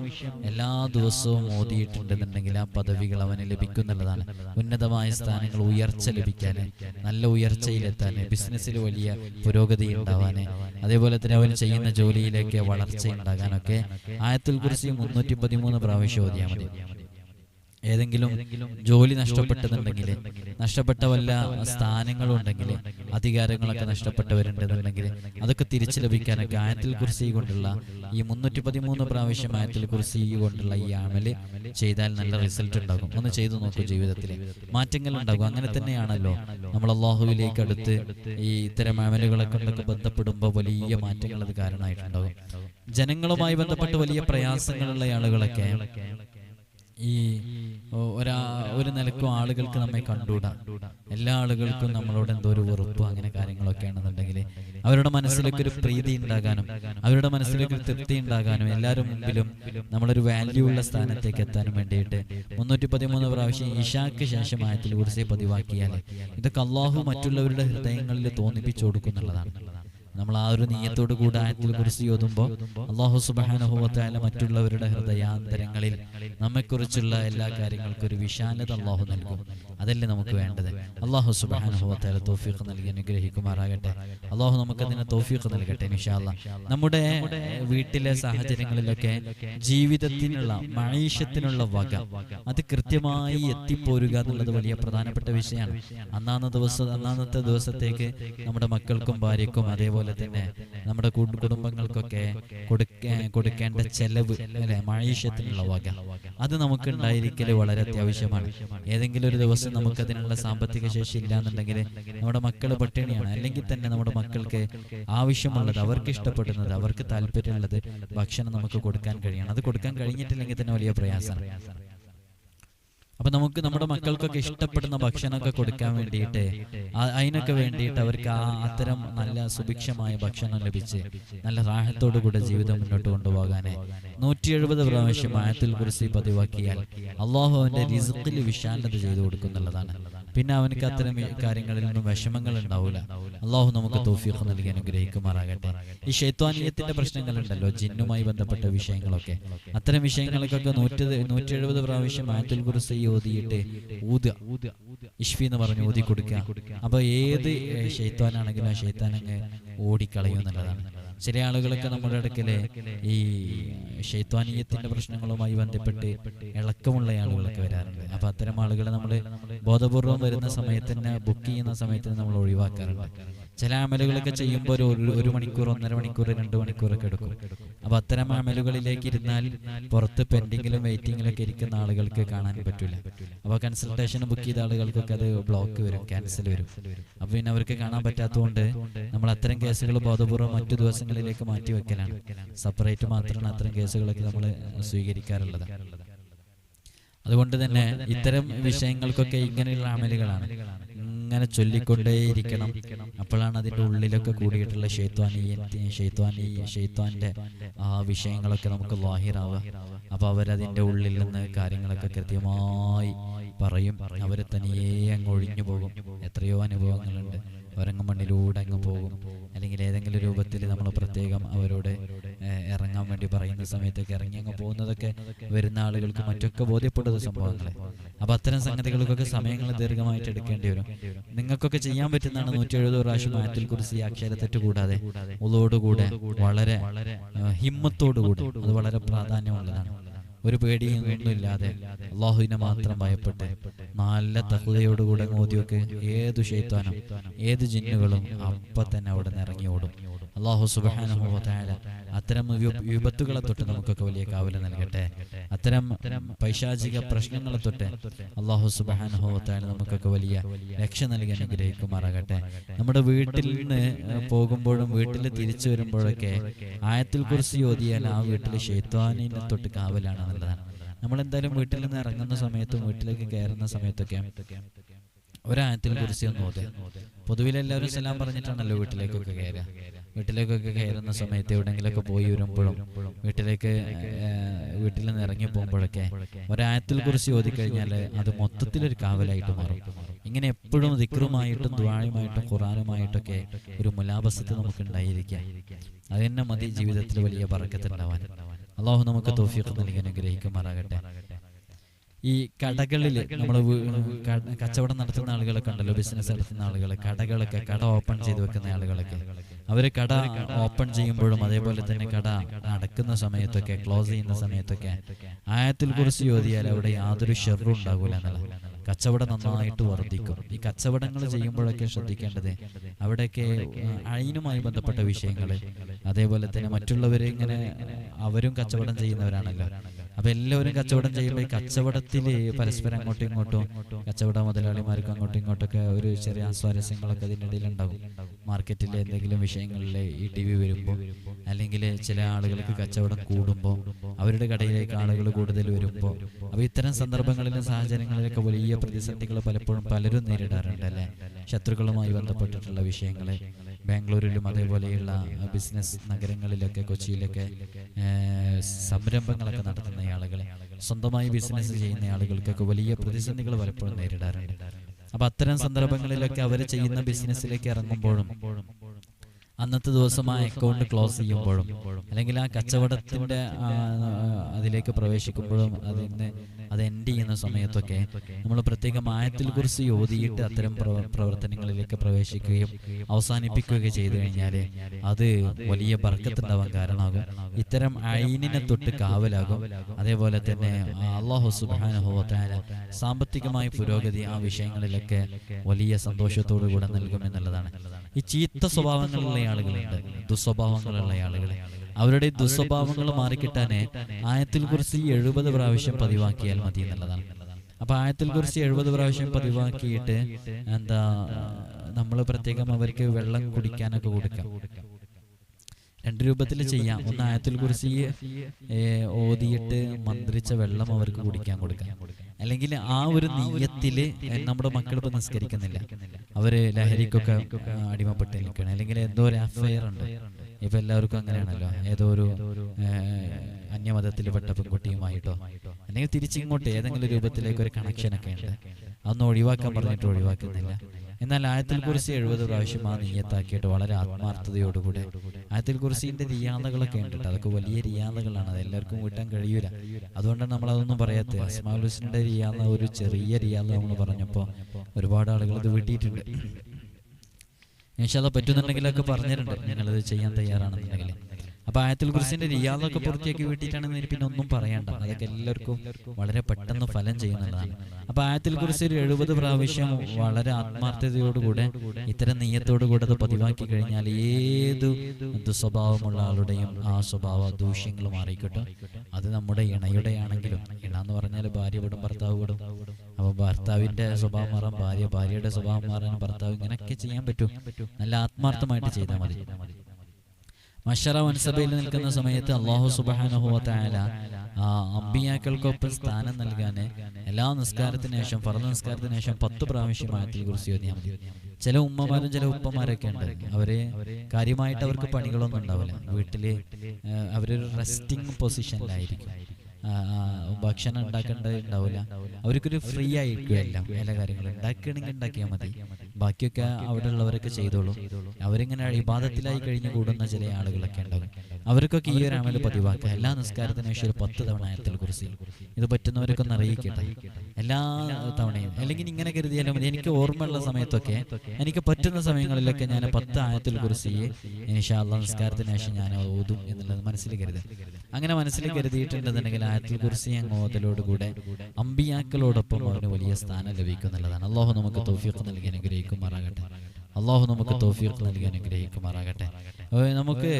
എല്ലാ ദിവസവും ഓതിയിട്ടുണ്ടെന്നുണ്ടെങ്കിൽ ആ പദവികൾ അവന് ലഭിക്കുന്നുള്ളതാണ്. ഉന്നതമായ സ്ഥാനങ്ങൾ ഉയർച്ച ലഭിക്കാൻ നല്ല ഉയർച്ചയിലെത്താൻ ബിസിനസ്സിൽ വലിയ പുരോഗതി ഉണ്ടാവാൻ അതേപോലെ തന്നെ അവൻ ചെയ്യുന്ന ജോലിയിലേക്ക് വളർച്ച ഉണ്ടാകാനൊക്കെ ആയത്തിൽ കുറിച്ച് മുന്നൂറ്റി പതിമൂന്ന് പ്രാവശ്യം ഓതിയാൽ മതി. ഏതെങ്കിലും ജോലി നഷ്ടപ്പെട്ടതുണ്ടെങ്കിൽ നഷ്ടപ്പെട്ട വല്ല സ്ഥാനങ്ങളും ഉണ്ടെങ്കിൽ അധികാരങ്ങളൊക്കെ നഷ്ടപ്പെട്ടവരുണ്ടെന്നുണ്ടെങ്കിൽ അതൊക്കെ തിരിച്ചു ലഭിക്കാനൊക്കെ ആയത്തിൽ കുറിച്ച് കൊണ്ടുള്ള ഈ മുന്നൂറ്റി പതിമൂന്ന് പ്രാവശ്യം ആയത്തിൽ കുറിച്ച് കൊണ്ടുള്ള ഈ അമൽ ചെയ്താൽ നല്ല റിസൾട്ട് ഉണ്ടാകും. ഒന്ന് ചെയ്തു നോക്കൂ ജീവിതത്തിൽ മാറ്റങ്ങൾ ഉണ്ടാകും. അങ്ങനെ തന്നെയാണല്ലോ നമ്മൾ അള്ളാഹുവിലേക്ക് അടുത്ത് ഈ ഇത്തരം ആമലുകളെ കൊണ്ടൊക്കെ ബന്ധപ്പെടുമ്പോൾ വലിയ മാറ്റങ്ങൾ അത് കാരണമായിട്ടുണ്ടാകും. ജനങ്ങളുമായി ബന്ധപ്പെട്ട് വലിയ പ്രയാസങ്ങളുള്ള ആളുകളൊക്കെ ഈ ഒരാ ഒരു നിലക്കും ആളുകൾക്ക് നമ്മെ കണ്ടുകൂടാ. എല്ലാ ആളുകൾക്കും നമ്മളോട് എന്തോ ഒരു വെറുപ്പ് അങ്ങനെ കാര്യങ്ങളൊക്കെ ആണെന്നുണ്ടെങ്കിൽ അവരുടെ മനസ്സിലേക്ക് ഒരു പ്രീതി ഉണ്ടാകാനും അവരുടെ മനസ്സിലേക്ക് ഒരു തൃപ്തി ഉണ്ടാകാനും എല്ലാവരും മുമ്പിലും നമ്മളൊരു വാല്യൂ ഉള്ള സ്ഥാനത്തേക്ക് എത്താനും വേണ്ടിയിട്ട് മുന്നൂറ്റി പതിമൂന്ന് പ്രാവശ്യം ഇഷാക്ക് ശേഷം ആയത്തിൽ കുറിച്ച് പതിവാക്കിയാൽ ഇതൊക്കെ അള്ളാഹു മറ്റുള്ളവരുടെ ഹൃദയങ്ങളിൽ തോന്നിപ്പിച്ചു കൊടുക്കുന്നുള്ളതാണ്. നമ്മൾ ആ ഒരു നീയത്തോട് കൂടെ ആയത്തിൽ കുറിച്ച് ഓതുമ്പോൾ അള്ളാഹു സുബാനുഭവത്തായ മറ്റുള്ളവരുടെ ഹൃദയാന്തരങ്ങളിൽ നമ്മെക്കുറിച്ചുള്ള എല്ലാ കാര്യങ്ങൾക്കും ഒരു വിശാലത അള്ളാഹു നൽകും. അതല്ലേ നമുക്ക് വേണ്ടത്? അള്ളാഹു സുബാനുഭവത്തായ തോഫീഖ് നൽകി അനുഗ്രഹിക്കുമാറാകട്ടെ. അള്ളാഹു നമുക്കതിന് തോഫീഖ് നൽകട്ടെ നിഷാല്ല നമ്മുടെ വീട്ടിലെ സാഹചര്യങ്ങളിലൊക്കെ ജീവിതത്തിനുള്ള മഴീഷത്തിനുള്ള വക. അത് കൃത്യമായി എത്തിപ്പോരുക എന്നുള്ളത് വലിയ പ്രധാനപ്പെട്ട വിഷയമാണ്. അന്നാന്ന ദിവസം അന്നാന്നത്തെ ദിവസത്തേക്ക് നമ്മുടെ മക്കൾക്കും ഭാര്യക്കും അതേപോലെ തന്നെ നമ്മുടെ കുടുംബങ്ങൾക്കൊക്കെ കൊടുക്കാൻ കൊടുക്കേണ്ട ചെലവ് അല്ലെ? മഴീഷ്യത്തിനുള്ള വക. അത് നമുക്ക് ഉണ്ടായിരിക്കൽ വളരെ അത്യാവശ്യമാണ്. ഏതെങ്കിലും ഒരു ദിവസം നമുക്ക് അതിനുള്ള സാമ്പത്തിക ശേഷി ഇല്ലാന്നുണ്ടെങ്കിൽ നമ്മുടെ മക്കൾ പട്ടിണിയാണ്. അല്ലെങ്കിൽ തന്നെ നമ്മുടെ മക്കൾക്ക് ആവശ്യമുള്ളത് അവർക്ക് ഇഷ്ടപ്പെടുന്നത് അവർക്ക് താല്പര്യമുള്ളത് ഭക്ഷണം നമുക്ക് കൊടുക്കാൻ കഴിയണം. അത് കൊടുക്കാൻ കഴിഞ്ഞിട്ടില്ലെങ്കിൽ തന്നെ വലിയ പ്രയാസമാണ്. അപ്പൊ നമുക്ക് നമ്മുടെ മക്കൾക്കൊക്കെ ഇഷ്ടപ്പെടുന്ന ഭക്ഷണമൊക്കെ കൊടുക്കാൻ വേണ്ടിയിട്ട് അതിനൊക്കെ വേണ്ടിയിട്ട് അവർക്ക് ആ അത്തരം നല്ല സുഭിക്ഷമായ ഭക്ഷണം ലഭിച്ച് നല്ല റാഹത്തോടു കൂടെ ജീവിതം മുന്നോട്ട് കൊണ്ടുപോകാനെ. നൂറ്റി എഴുപത് പ്രാവശ്യം ആയത്തിൽ കുറിച്ച് പതിവാക്കിയാൽ അള്ളാഹു അവന്റെ റിസുക്കിൽ വിശാലത ചെയ്തു കൊടുക്കുന്നുള്ളതാണ്. പിന്നെ അവനക്ക് അത്തരം കാര്യങ്ങളിൽ നിന്നും വിഷമങ്ങൾ ഉണ്ടാവില്ല അള്ളാഹു നമുക്ക് തോഫീഖ് നൽകി അനുഗ്രഹിക്കുമാറാകട്ടെ. ഈ ശൈത്വാനീയത്തിന്റെ പ്രശ്നങ്ങൾ ഉണ്ടല്ലോ ജിന്നുമായി ബന്ധപ്പെട്ട വിഷയങ്ങളൊക്കെ. അത്തരം വിഷയങ്ങൾക്കൊക്കെ നൂറ്റി നൂറ്റി എഴുപത് പ്രാവശ്യം ആറ്റുൽ കുറിസി ഓതിയിട്ട് ഊതുക ഇഷ്ഫി എന്ന് പറഞ്ഞ് ഊതി കൊടുക്കുക. അപ്പൊ ഏത് ഷെയ്ത്താനാണെങ്കിലും ആ ഷെയ്ത്താൻ അങ്ങ് ഓടിക്കളയും എന്നുള്ളതാണ്. ചില ആളുകളൊക്കെ നമ്മുടെ അടുക്കൽ ഈ ഷെയ്ത്വാനീയത്തിന്റെ പ്രശ്നങ്ങളുമായി ബന്ധപ്പെട്ട് ഇളക്കമുള്ള ആളുകളൊക്കെ വരാറുണ്ട്. അപ്പൊ അത്തരം ആളുകളെ നമ്മൾ ബോധപൂർവം വരുന്ന സമയത്ത് തന്നെ ബുക്ക് ചെയ്യുന്ന സമയത്ത് നമ്മൾ ഒഴിവാക്കാറുണ്ട്. ചില അമലുകളൊക്കെ ചെയ്യുമ്പോൾ ഒരു ഒരു- മണിക്കൂർ ഒന്നര മണിക്കൂർ രണ്ട് മണിക്കൂറൊക്കെ എടുക്കും. അപ്പൊ അത്തരം അമലുകളിലേക്ക് ഇരുന്നാൽ പുറത്ത് പെൻഡിങ്ങിലും വെയിറ്റിങ്ങിലൊക്കെ ഇരിക്കുന്ന ആളുകൾക്ക് കാണാൻ പറ്റില്ല അപ്പൊ കൺസൾട്ടേഷൻ ബുക്ക് ചെയ്ത ആളുകൾക്കൊക്കെ അത് ബ്ലോക്ക് വരും ക്യാൻസൽ വരും. അപ്പൊ പിന്നെ അവർക്ക് കാണാൻ പറ്റാത്തതുകൊണ്ട് നമ്മൾ അത്തരം കേസുകൾ ബോധപൂർവം മറ്റു ദിവസങ്ങളിലേക്ക് മാറ്റി വെക്കലാണ്. സെപ്പറേറ്റ് മാത്രമാണ് അത്തരം കേസുകളൊക്കെ നമ്മൾ സ്വീകരിക്കാറുള്ളത്. അതുകൊണ്ട് തന്നെ ഇത്തരം വിഷയങ്ങൾക്കൊക്കെ ഇങ്ങനെയുള്ള അമലുകളാണ്. ഇങ്ങനെ ചൊല്ലിക്കൊണ്ടേയിരിക്കണം. അപ്പോഴാണ് അതിന്റെ ഉള്ളിലൊക്കെ കൂടിയിട്ടുള്ള ഷെയ്ത്വാനീയ ഷെയ്ത്വാനീയ ഷെയ്ത്വാന്റെ ആ വിഷയങ്ങളൊക്കെ നമുക്ക് ലാഹിറാവുക അപ്പൊ അവരതിന്റെ ഉള്ളിൽ നിന്ന് കാര്യങ്ങളൊക്കെ കൃത്യമായി പറയും. അവരെ തനിയേ അങ്ങ് ഒഴിഞ്ഞു പോകും. എത്രയോ അനുഭവങ്ങളുണ്ട്. അവരങ്ങ് മണ്ണിലൂടെ അങ്ങ് പോകും. അല്ലെങ്കിൽ ഏതെങ്കിലും രൂപത്തിൽ നമ്മൾ പ്രത്യേകം അവരോട് ഇറങ്ങാൻ വേണ്ടി പറയുന്ന സമയത്തൊക്കെ ഇറങ്ങി അങ്ങ് പോകുന്നതൊക്കെ വരുന്ന ആളുകൾക്ക് മറ്റൊക്കെ ബോധ്യപ്പെട്ടത് സംഭവങ്ങളെ. അപ്പൊ അത്തരം സംഗതികൾക്കൊക്കെ സമയങ്ങൾ ദീർഘമായിട്ട് എടുക്കേണ്ടി വരും. നിങ്ങൾക്കൊക്കെ ചെയ്യാൻ പറ്റുന്നതാണ് നൂറ്റി എഴുപത് പ്രാവശ്യം മാറ്റിൽ കുറിച്ച് ഈ അക്ഷരത്തെറ്റ് കൂടാതെ ഉള്ളോടുകൂടെ വളരെ ഹിമ്മത്തോടുകൂടി അത് വളരെ പ്രാധാന്യമുള്ളതാണ്. ഒരു പേടിയും ഒന്നുമില്ലാതെ അള്ളാഹുവിനെ മാത്രം ഭയപ്പെട്ട് നല്ല തഹുതയോടുകൂടെ മോദിയൊക്കെ ഏതു ഷെയ്ത്താനും ഏത് ജിന്നുകളും അപ്പൊ തന്നെ അവിടെ നിന്ന് ഇറങ്ങി ഓടും. അള്ളാഹു സുബാനുഭവത്തായ അത്തരം വിപത്തുകളെ തൊട്ട് നമുക്കൊക്കെ വലിയ കാവല നൽകട്ടെ. അത്തരം പൈശാചിക പ്രശ്നങ്ങളെ തൊട്ട് അള്ളാഹു സുബാനുഭവത്തായ നമുക്കൊക്കെ വലിയ രക്ഷ നൽകി അനുഗ്രഹിക്കുമാറാകട്ടെ. നമ്മുടെ വീട്ടിൽ നിന്ന് പോകുമ്പോഴും വീട്ടിൽ തിരിച്ചു വരുമ്പോഴൊക്കെ ആയത്തിൽ കുറിച്ച് ഓതിയാൽ ആ വീട്ടിൽ ഷെയ്ത്വാനിനെ തൊട്ട് കാവലാണ് നല്ലതാണ്. നമ്മൾ എന്തായാലും വീട്ടിൽ നിന്ന് ഇറങ്ങുന്ന സമയത്തും വീട്ടിലേക്ക് കയറുന്ന സമയത്തൊക്കെ ഒരായത്തിൽ കുറിച്ച് ഒന്ന് ഓതുക പൊതുവിൽ സലാം പറഞ്ഞിട്ടാണല്ലോ വീട്ടിലേക്കൊക്കെ കയറുക. വീട്ടിലേക്കൊക്കെ കയറുന്ന സമയത്ത് എവിടെയെങ്കിലൊക്കെ പോയി വരുമ്പോഴും വീട്ടിലേക്ക് വീട്ടിൽ നിന്ന് ഇറങ്ങി പോകുമ്പോഴൊക്കെ ഒരായത്തിൽ കുറിച്ച് ഓതിക്കഴിഞ്ഞാൽ അത് മൊത്തത്തിലൊരു കാവലായിട്ട് മാറും. ഇങ്ങനെ എപ്പോഴും ദിക്റുമായിട്ടും ദ്വാഴുമായിട്ടും ഖുറാനുമായിട്ടൊക്കെ ഒരു മുലാബസത്ത് നമുക്ക് ഉണ്ടായിരിക്കാം. അത് തന്നെ മതി ജീവിതത്തിൽ വലിയ പറക്കത്തുണ്ടാവാൻ അള്ളാഹു നമുക്ക് തോഫിയൊക്കെ നൽകി അനുഗ്രഹിക്കുമാറാകട്ടെ. ഈ കടകളിൽ നമ്മൾ കച്ചവടം നടത്തുന്ന ആളുകളൊക്കെ ഉണ്ടല്ലോ ബിസിനസ് നടത്തുന്ന ആളുകൾ കടകളൊക്കെ കട ഓപ്പൺ ചെയ്ത് വെക്കുന്ന ആളുകളൊക്കെ. അവർ കട ഓപ്പൺ ചെയ്യുമ്പോഴും അതേപോലെ തന്നെ കട അടക്കുന്ന സമയത്തൊക്കെ ക്ലോസ് ചെയ്യുന്ന സമയത്തൊക്കെ ആയത്തിൽ കുറിച്ച് ചോദിയാൽ അവിടെ യാതൊരു ഷെറും ഉണ്ടാകൂല എന്നുള്ളത് കച്ചവടം നന്നായിട്ട് വർദ്ധിക്കും. ഈ കച്ചവടങ്ങൾ ചെയ്യുമ്പോഴൊക്കെ ശ്രദ്ധിക്കേണ്ടത് അവിടെയൊക്കെ അയിനുമായി ബന്ധപ്പെട്ട വിഷയങ്ങൾ അതേപോലെ തന്നെ മറ്റുള്ളവരെ ഇങ്ങനെ അവരും കച്ചവടം ചെയ്യുന്നവരാണല്ലോ. അപ്പൊ എല്ലാവരും കച്ചവടം ചെയ്യുമ്പോൾ ഈ കച്ചവടത്തിൽ പരസ്പരം അങ്ങോട്ടും ഇങ്ങോട്ടും കച്ചവട മുതലാളിമാർക്കും അങ്ങോട്ടും ഇങ്ങോട്ടൊക്കെ ഒരു ചെറിയ സ്വാരസ്യങ്ങളൊക്കെ അതിന്റെ ഇടയിൽ ഉണ്ടാവും മാർക്കറ്റിലെ എന്തെങ്കിലും വിഷയങ്ങളിൽ ഈ ടി വി വരുമ്പോൾ അല്ലെങ്കിൽ ചില ആളുകൾക്ക് കച്ചവടം കൂടുമ്പോൾ അവരുടെ കടയിലേക്ക് ആളുകൾ കൂടുതൽ വരുമ്പോൾ അപ്പോൾ ഇത്തരം സന്ദർഭങ്ങളിലും സാഹചര്യങ്ങളിലൊക്കെ വലിയ പ്രതിസന്ധികൾ പലപ്പോഴും പലരും നേരിടാറുണ്ട് അല്ലേ? ശത്രുക്കളുമായി ബന്ധപ്പെട്ടിട്ടുള്ള വിഷയങ്ങൾ ബാംഗ്ലൂരിലും അതേപോലെയുള്ള ബിസിനസ് നഗരങ്ങളിലൊക്കെ കൊച്ചിയിലൊക്കെ സംരംഭങ്ങളൊക്കെ നടത്തുന്ന ആളുകളെ. സ്വന്തമായി ബിസിനസ് ചെയ്യുന്ന ആളുകൾക്കൊക്കെ വലിയ പ്രതിസന്ധികൾ പലപ്പോഴും നേരിടാറുണ്ട്. അപ്പൊ അത്തരം സന്ദർഭങ്ങളിലൊക്കെ അവർ ചെയ്യുന്ന ബിസിനസ്സിലേക്ക് ഇറങ്ങുമ്പോഴും അന്നത്തെ ദിവസം ആ അക്കൗണ്ട് ക്ലോസ് ചെയ്യുമ്പോഴും അല്ലെങ്കിൽ ആ കച്ചവടത്തിന്റെ അതിലേക്ക് പ്രവേശിക്കുമ്പോഴും അതിന് അത് എൻഡ് ചെയ്യുന്ന സമയത്തൊക്കെ നമ്മൾ പ്രത്യേകം ആയത്തിൽ കുറിച്ച് ഓതിയിട്ട് അത്തരം പ്രവർത്തനങ്ങളിലേക്ക് പ്രവേശിക്കുകയും അവസാനിപ്പിക്കുകയൊക്കെ ചെയ്തു കഴിഞ്ഞാൽ അത് വലിയ ബർക്കത്തുണ്ടാവാൻ കാരണമാകും. ഇത്തരം അയിനിനെ തൊട്ട് കാവലാകും. അതേപോലെ തന്നെ അള്ളാഹു സുബാനുഭവത്തായ സാമ്പത്തികമായ പുരോഗതി ആ വിഷയങ്ങളിലൊക്കെ വലിയ സന്തോഷത്തോടു കൂടെ നൽകും എന്നുള്ളതാണ് ഈ ചീത്ത സ്വഭാവങ്ങളുള്ള ആളുകളുണ്ട് ദുസ്വഭാവങ്ങളുള്ള ആളുകൾ അവരുടെ ദുസ്വഭാവങ്ങൾ മാറിക്കിട്ടാന് ആയത്തിൽ കുറിച്ച് എഴുപത് പ്രാവശ്യം പതിവാക്കിയാൽ മതി എന്നുള്ളതാണ്. അപ്പൊ ആയത്തിൽ കുറിച്ച് എഴുപത് പ്രാവശ്യം പതിവാക്കിയിട്ട് എന്താ നമ്മൾ പ്രത്യേകം അവർക്ക് വെള്ളം കുടിക്കാനൊക്കെ കൊടുക്കാം. രണ്ട് രൂപത്തിൽ ചെയ്യാം. ഒന്ന് ആയത്തിൽ കുറിച്ച് ഓതിയിട്ട് മന്ത്രിച്ച വെള്ളം അവർക്ക് കുടിക്കാൻ കൊടുക്കാം. അല്ലെങ്കിൽ ആ ഒരു നീയത്തിൽ നമ്മുടെ മക്കൾ ഇപ്പൊ നിസ്കരിക്കുന്നില്ല. അവർ ലഹരിക്കൊക്കെ അടിമപ്പെട്ട് നിൽക്കണം അല്ലെങ്കിൽ എന്തോ ഒരു അഫയർ ഉണ്ട്. ഇപ്പൊ എല്ലാവർക്കും അങ്ങനെയാണല്ലോ. ഏതോ ഒരു അന്യമതത്തിൽ പെട്ട പെൺകുട്ടിയുമായിട്ടോ അല്ലെങ്കിൽ തിരിച്ചിങ്ങോട്ട് ഏതെങ്കിലും രൂപത്തിലേക്ക് ഒരു കണക്ഷനൊക്കെ ഉണ്ട്. അതൊന്നും ഒഴിവാക്കാൻ പറഞ്ഞിട്ട് ഒഴിവാക്കുന്നില്ല. എന്നാൽ ആയത്തിൽ കുറിച്ച് എഴുപത് പ്രാവശ്യം ആ നീയത്താക്കിയിട്ട് വളരെ ആത്മാർത്ഥതയോടുകൂടെ ആയത്തിൽ കുറിച്ചിന്റെ റിയാദകളൊക്കെ ഉണ്ട് അതൊക്കെ വലിയ റിയാദകളാണ് അത് എല്ലാവർക്കും കിട്ടാൻ കഴിയൂല. അതുകൊണ്ടാണ് നമ്മൾ അതൊന്നും പറയാത്തത്. അസ്മാലുസിന്റെ റിയാദ ഒരു ചെറിയ റിയാദ നമ്മൾ പറഞ്ഞപ്പോൾ ഒരുപാട് ആളുകൾ ഇത് വീട്ടിയിട്ടുണ്ട് ഇൻഷാല്ല പറ്റുന്നുണ്ടെങ്കിലൊക്കെ പറഞ്ഞിട്ടുണ്ട്. ഞങ്ങളിത് ചെയ്യാൻ തയ്യാറാണെന്നുണ്ടെങ്കിൽ. അപ്പൊ ആയത്തിൽ കുറിച്ചിന്റെ റിയാദൊക്കെ പൂർത്തിയാക്കി വീട്ടിയിട്ടാണെന്ന് പിന്നെ ഒന്നും പറയണ്ട അതൊക്കെ എല്ലാവർക്കും വളരെ പെട്ടെന്ന് ഫലം ചെയ്യുന്നതാണ്. അപ്പൊ ആയത്തിൽ കുറിച്ച് ഒരു എഴുപത് പ്രാവശ്യം വളരെ ആത്മാർത്ഥതയോടുകൂടെ ഇത്തരം നെയ്യത്തോടുകൂടെ അത് പതിവാക്കി കഴിഞ്ഞാൽ ഏത് ദുസ്വഭാവമുള്ള ആളുടെയും ആ സ്വഭാവ ദൂഷ്യങ്ങൾ മാറിക്കിട്ടും. അത് നമ്മുടെ ഇണയുടെ ആണെങ്കിലും ഇണ എന്ന് പറഞ്ഞാൽ ഭാര്യ വിടും ഭർത്താവ് വിടും അപ്പൊ ഭർത്താവിന്റെ സ്വഭാവം മാറാൻ ഭാര്യ ഭാര്യയുടെ സ്വഭാവം മാറാൻ ഭർത്താവ് ഇങ്ങനെയൊക്കെ ചെയ്യാൻ പറ്റും. നല്ല ആത്മാർത്ഥമായിട്ട് ചെയ്താൽ മതി. മഷറ വൻസഭയിൽ നിൽക്കുന്ന സമയത്ത് അള്ളാഹു സുബാനുഹുവല അമ്പിയാക്കൾക്കൊപ്പം സ്ഥാനം നൽകാൻ എല്ലാ നിസ്കാരത്തിന് ശേഷം ഫർദ് നിസ്കാരത്തിന് ശേഷം പത്ത് പ്രാവശ്യം ആയത്തിൽ കുറിച്ച് ചോദിയാൽ മതി. ചില ഉമ്മമാരും ചില ഉപ്പമാരൊക്കെ ഉണ്ട്. അവർ കാര്യമായിട്ട് അവർക്ക് പണികളൊന്നും ഉണ്ടാവില്ല. വീട്ടിൽ അവരൊരു റെസ്റ്റിംഗ് പൊസിഷനിലായിരിക്കും ആ, ആ, ഭക്ഷണം ഉണ്ടാക്കേണ്ടത് ഉണ്ടാവില്ല. അവർക്കൊരു ഫ്രീ ആയിരിക്കും എല്ലാം എല്ലാ കാര്യങ്ങളും. ഉണ്ടാക്കുകയാണെങ്കിൽ ഉണ്ടാക്കിയാൽ മതി. ബാക്കിയൊക്കെ അവിടെ ഉള്ളവരൊക്കെ ചെയ്തോളും. അവരിങ്ങനെ ഇബാദത്തിലായി കഴിഞ്ഞു കൂടുന്ന ചില ആളുകളൊക്കെ ഉണ്ടാകും അവർക്കൊക്കെ ഈ ഒരു അമൽ പതിവാക്കുക. എല്ലാ നിസ്കാരത്തിനു ശേഷം ഒരു പത്ത് തവണ ആയത്തിൽ കുറിച്ച് ഇത് പറ്റുന്നവരൊക്കെ ഒന്ന് അറിയിക്കട്ടെ. എല്ലാ തവണയും. അല്ലെങ്കിൽ ഇങ്ങനെ കരുതിയാലും മതി. എനിക്ക് ഓർമ്മയുള്ള സമയത്തൊക്കെ എനിക്ക് പറ്റുന്ന സമയങ്ങളിലൊക്കെ ഞാൻ പത്ത് ആയത്തിൽ കുറിച്ച് ഇൻഷാല്ല നിസ്കാരത്തിന് ശേഷം ഞാൻ ഓതും എന്നുള്ളത് മനസ്സിൽ കരുത് അങ്ങനെ മനസ്സിൽ കരുതിയിട്ടുണ്ടെന്നുണ്ടെങ്കിൽ ആയത്തിൽ കുറിച്ച് ഞാൻ ഓതലോടുകൂടെ അമ്പിയാക്കളോടൊപ്പം അവന് വലിയ സ്ഥാനം ലഭിക്കുന്നുള്ളതാണ് അള്ളാഹു നമുക്ക് തോഫിയൊക്കെ നൽകി അനുഗ്രഹിക്കുമാറാകട്ടെ. അള്ളാഹു നമുക്ക് തോഫീഖ് നൽകി അനുഗ്രഹിക്കുമാറാകട്ടെ. നമുക്ക്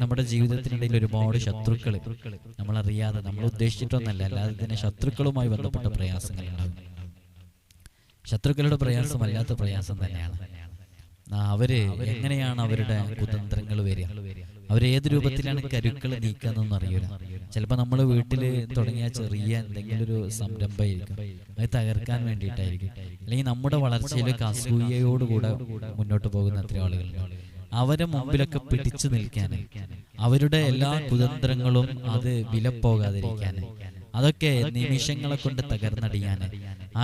നമ്മുടെ ജീവിതത്തിനിടയിൽ ഒരുപാട് ശത്രുക്കൾ നമ്മളറിയാതെ നമ്മൾ ഉദ്ദേശിച്ചിട്ടൊന്നല്ല അല്ലാതെ തന്നെ ശത്രുക്കളുമായി ബന്ധപ്പെട്ട പ്രയാസങ്ങളുണ്ടാകും ശത്രുക്കളുടെ പ്രയാസം അല്ലാത്ത പ്രയാസം തന്നെയാണ്. അവർ എങ്ങനെയാണ് അവരുടെ കുതന്ത്രങ്ങൾ വരിക? അവർ ഏത് രൂപത്തിലാണ് കരുക്കൾ നീക്കാന്നൊന്നും അറിയില്ല ചിലപ്പോൾ നമ്മൾ വീട്ടിൽ തുടങ്ങിയ ചെറിയ എന്തെങ്കിലും ഒരു സംരംഭമായിരിക്കും. അത് തകർക്കാൻ വേണ്ടിയിട്ടായിരിക്കും. അല്ലെങ്കിൽ നമ്മുടെ വളർച്ചയിലേക്ക് അസൂയയോടുകൂടെ മുന്നോട്ട് പോകുന്ന അത്ര ആളുകളുണ്ട്. അവരെ മുമ്പിലൊക്കെ പിടിച്ചു നിൽക്കാൻ അവരുടെ എല്ലാ കുതന്ത്രങ്ങളും അത് വിലപ്പോകാതിരിക്കാൻ അതൊക്കെ നിമിഷങ്ങളെ കൊണ്ട് തകർന്നടിയാൻ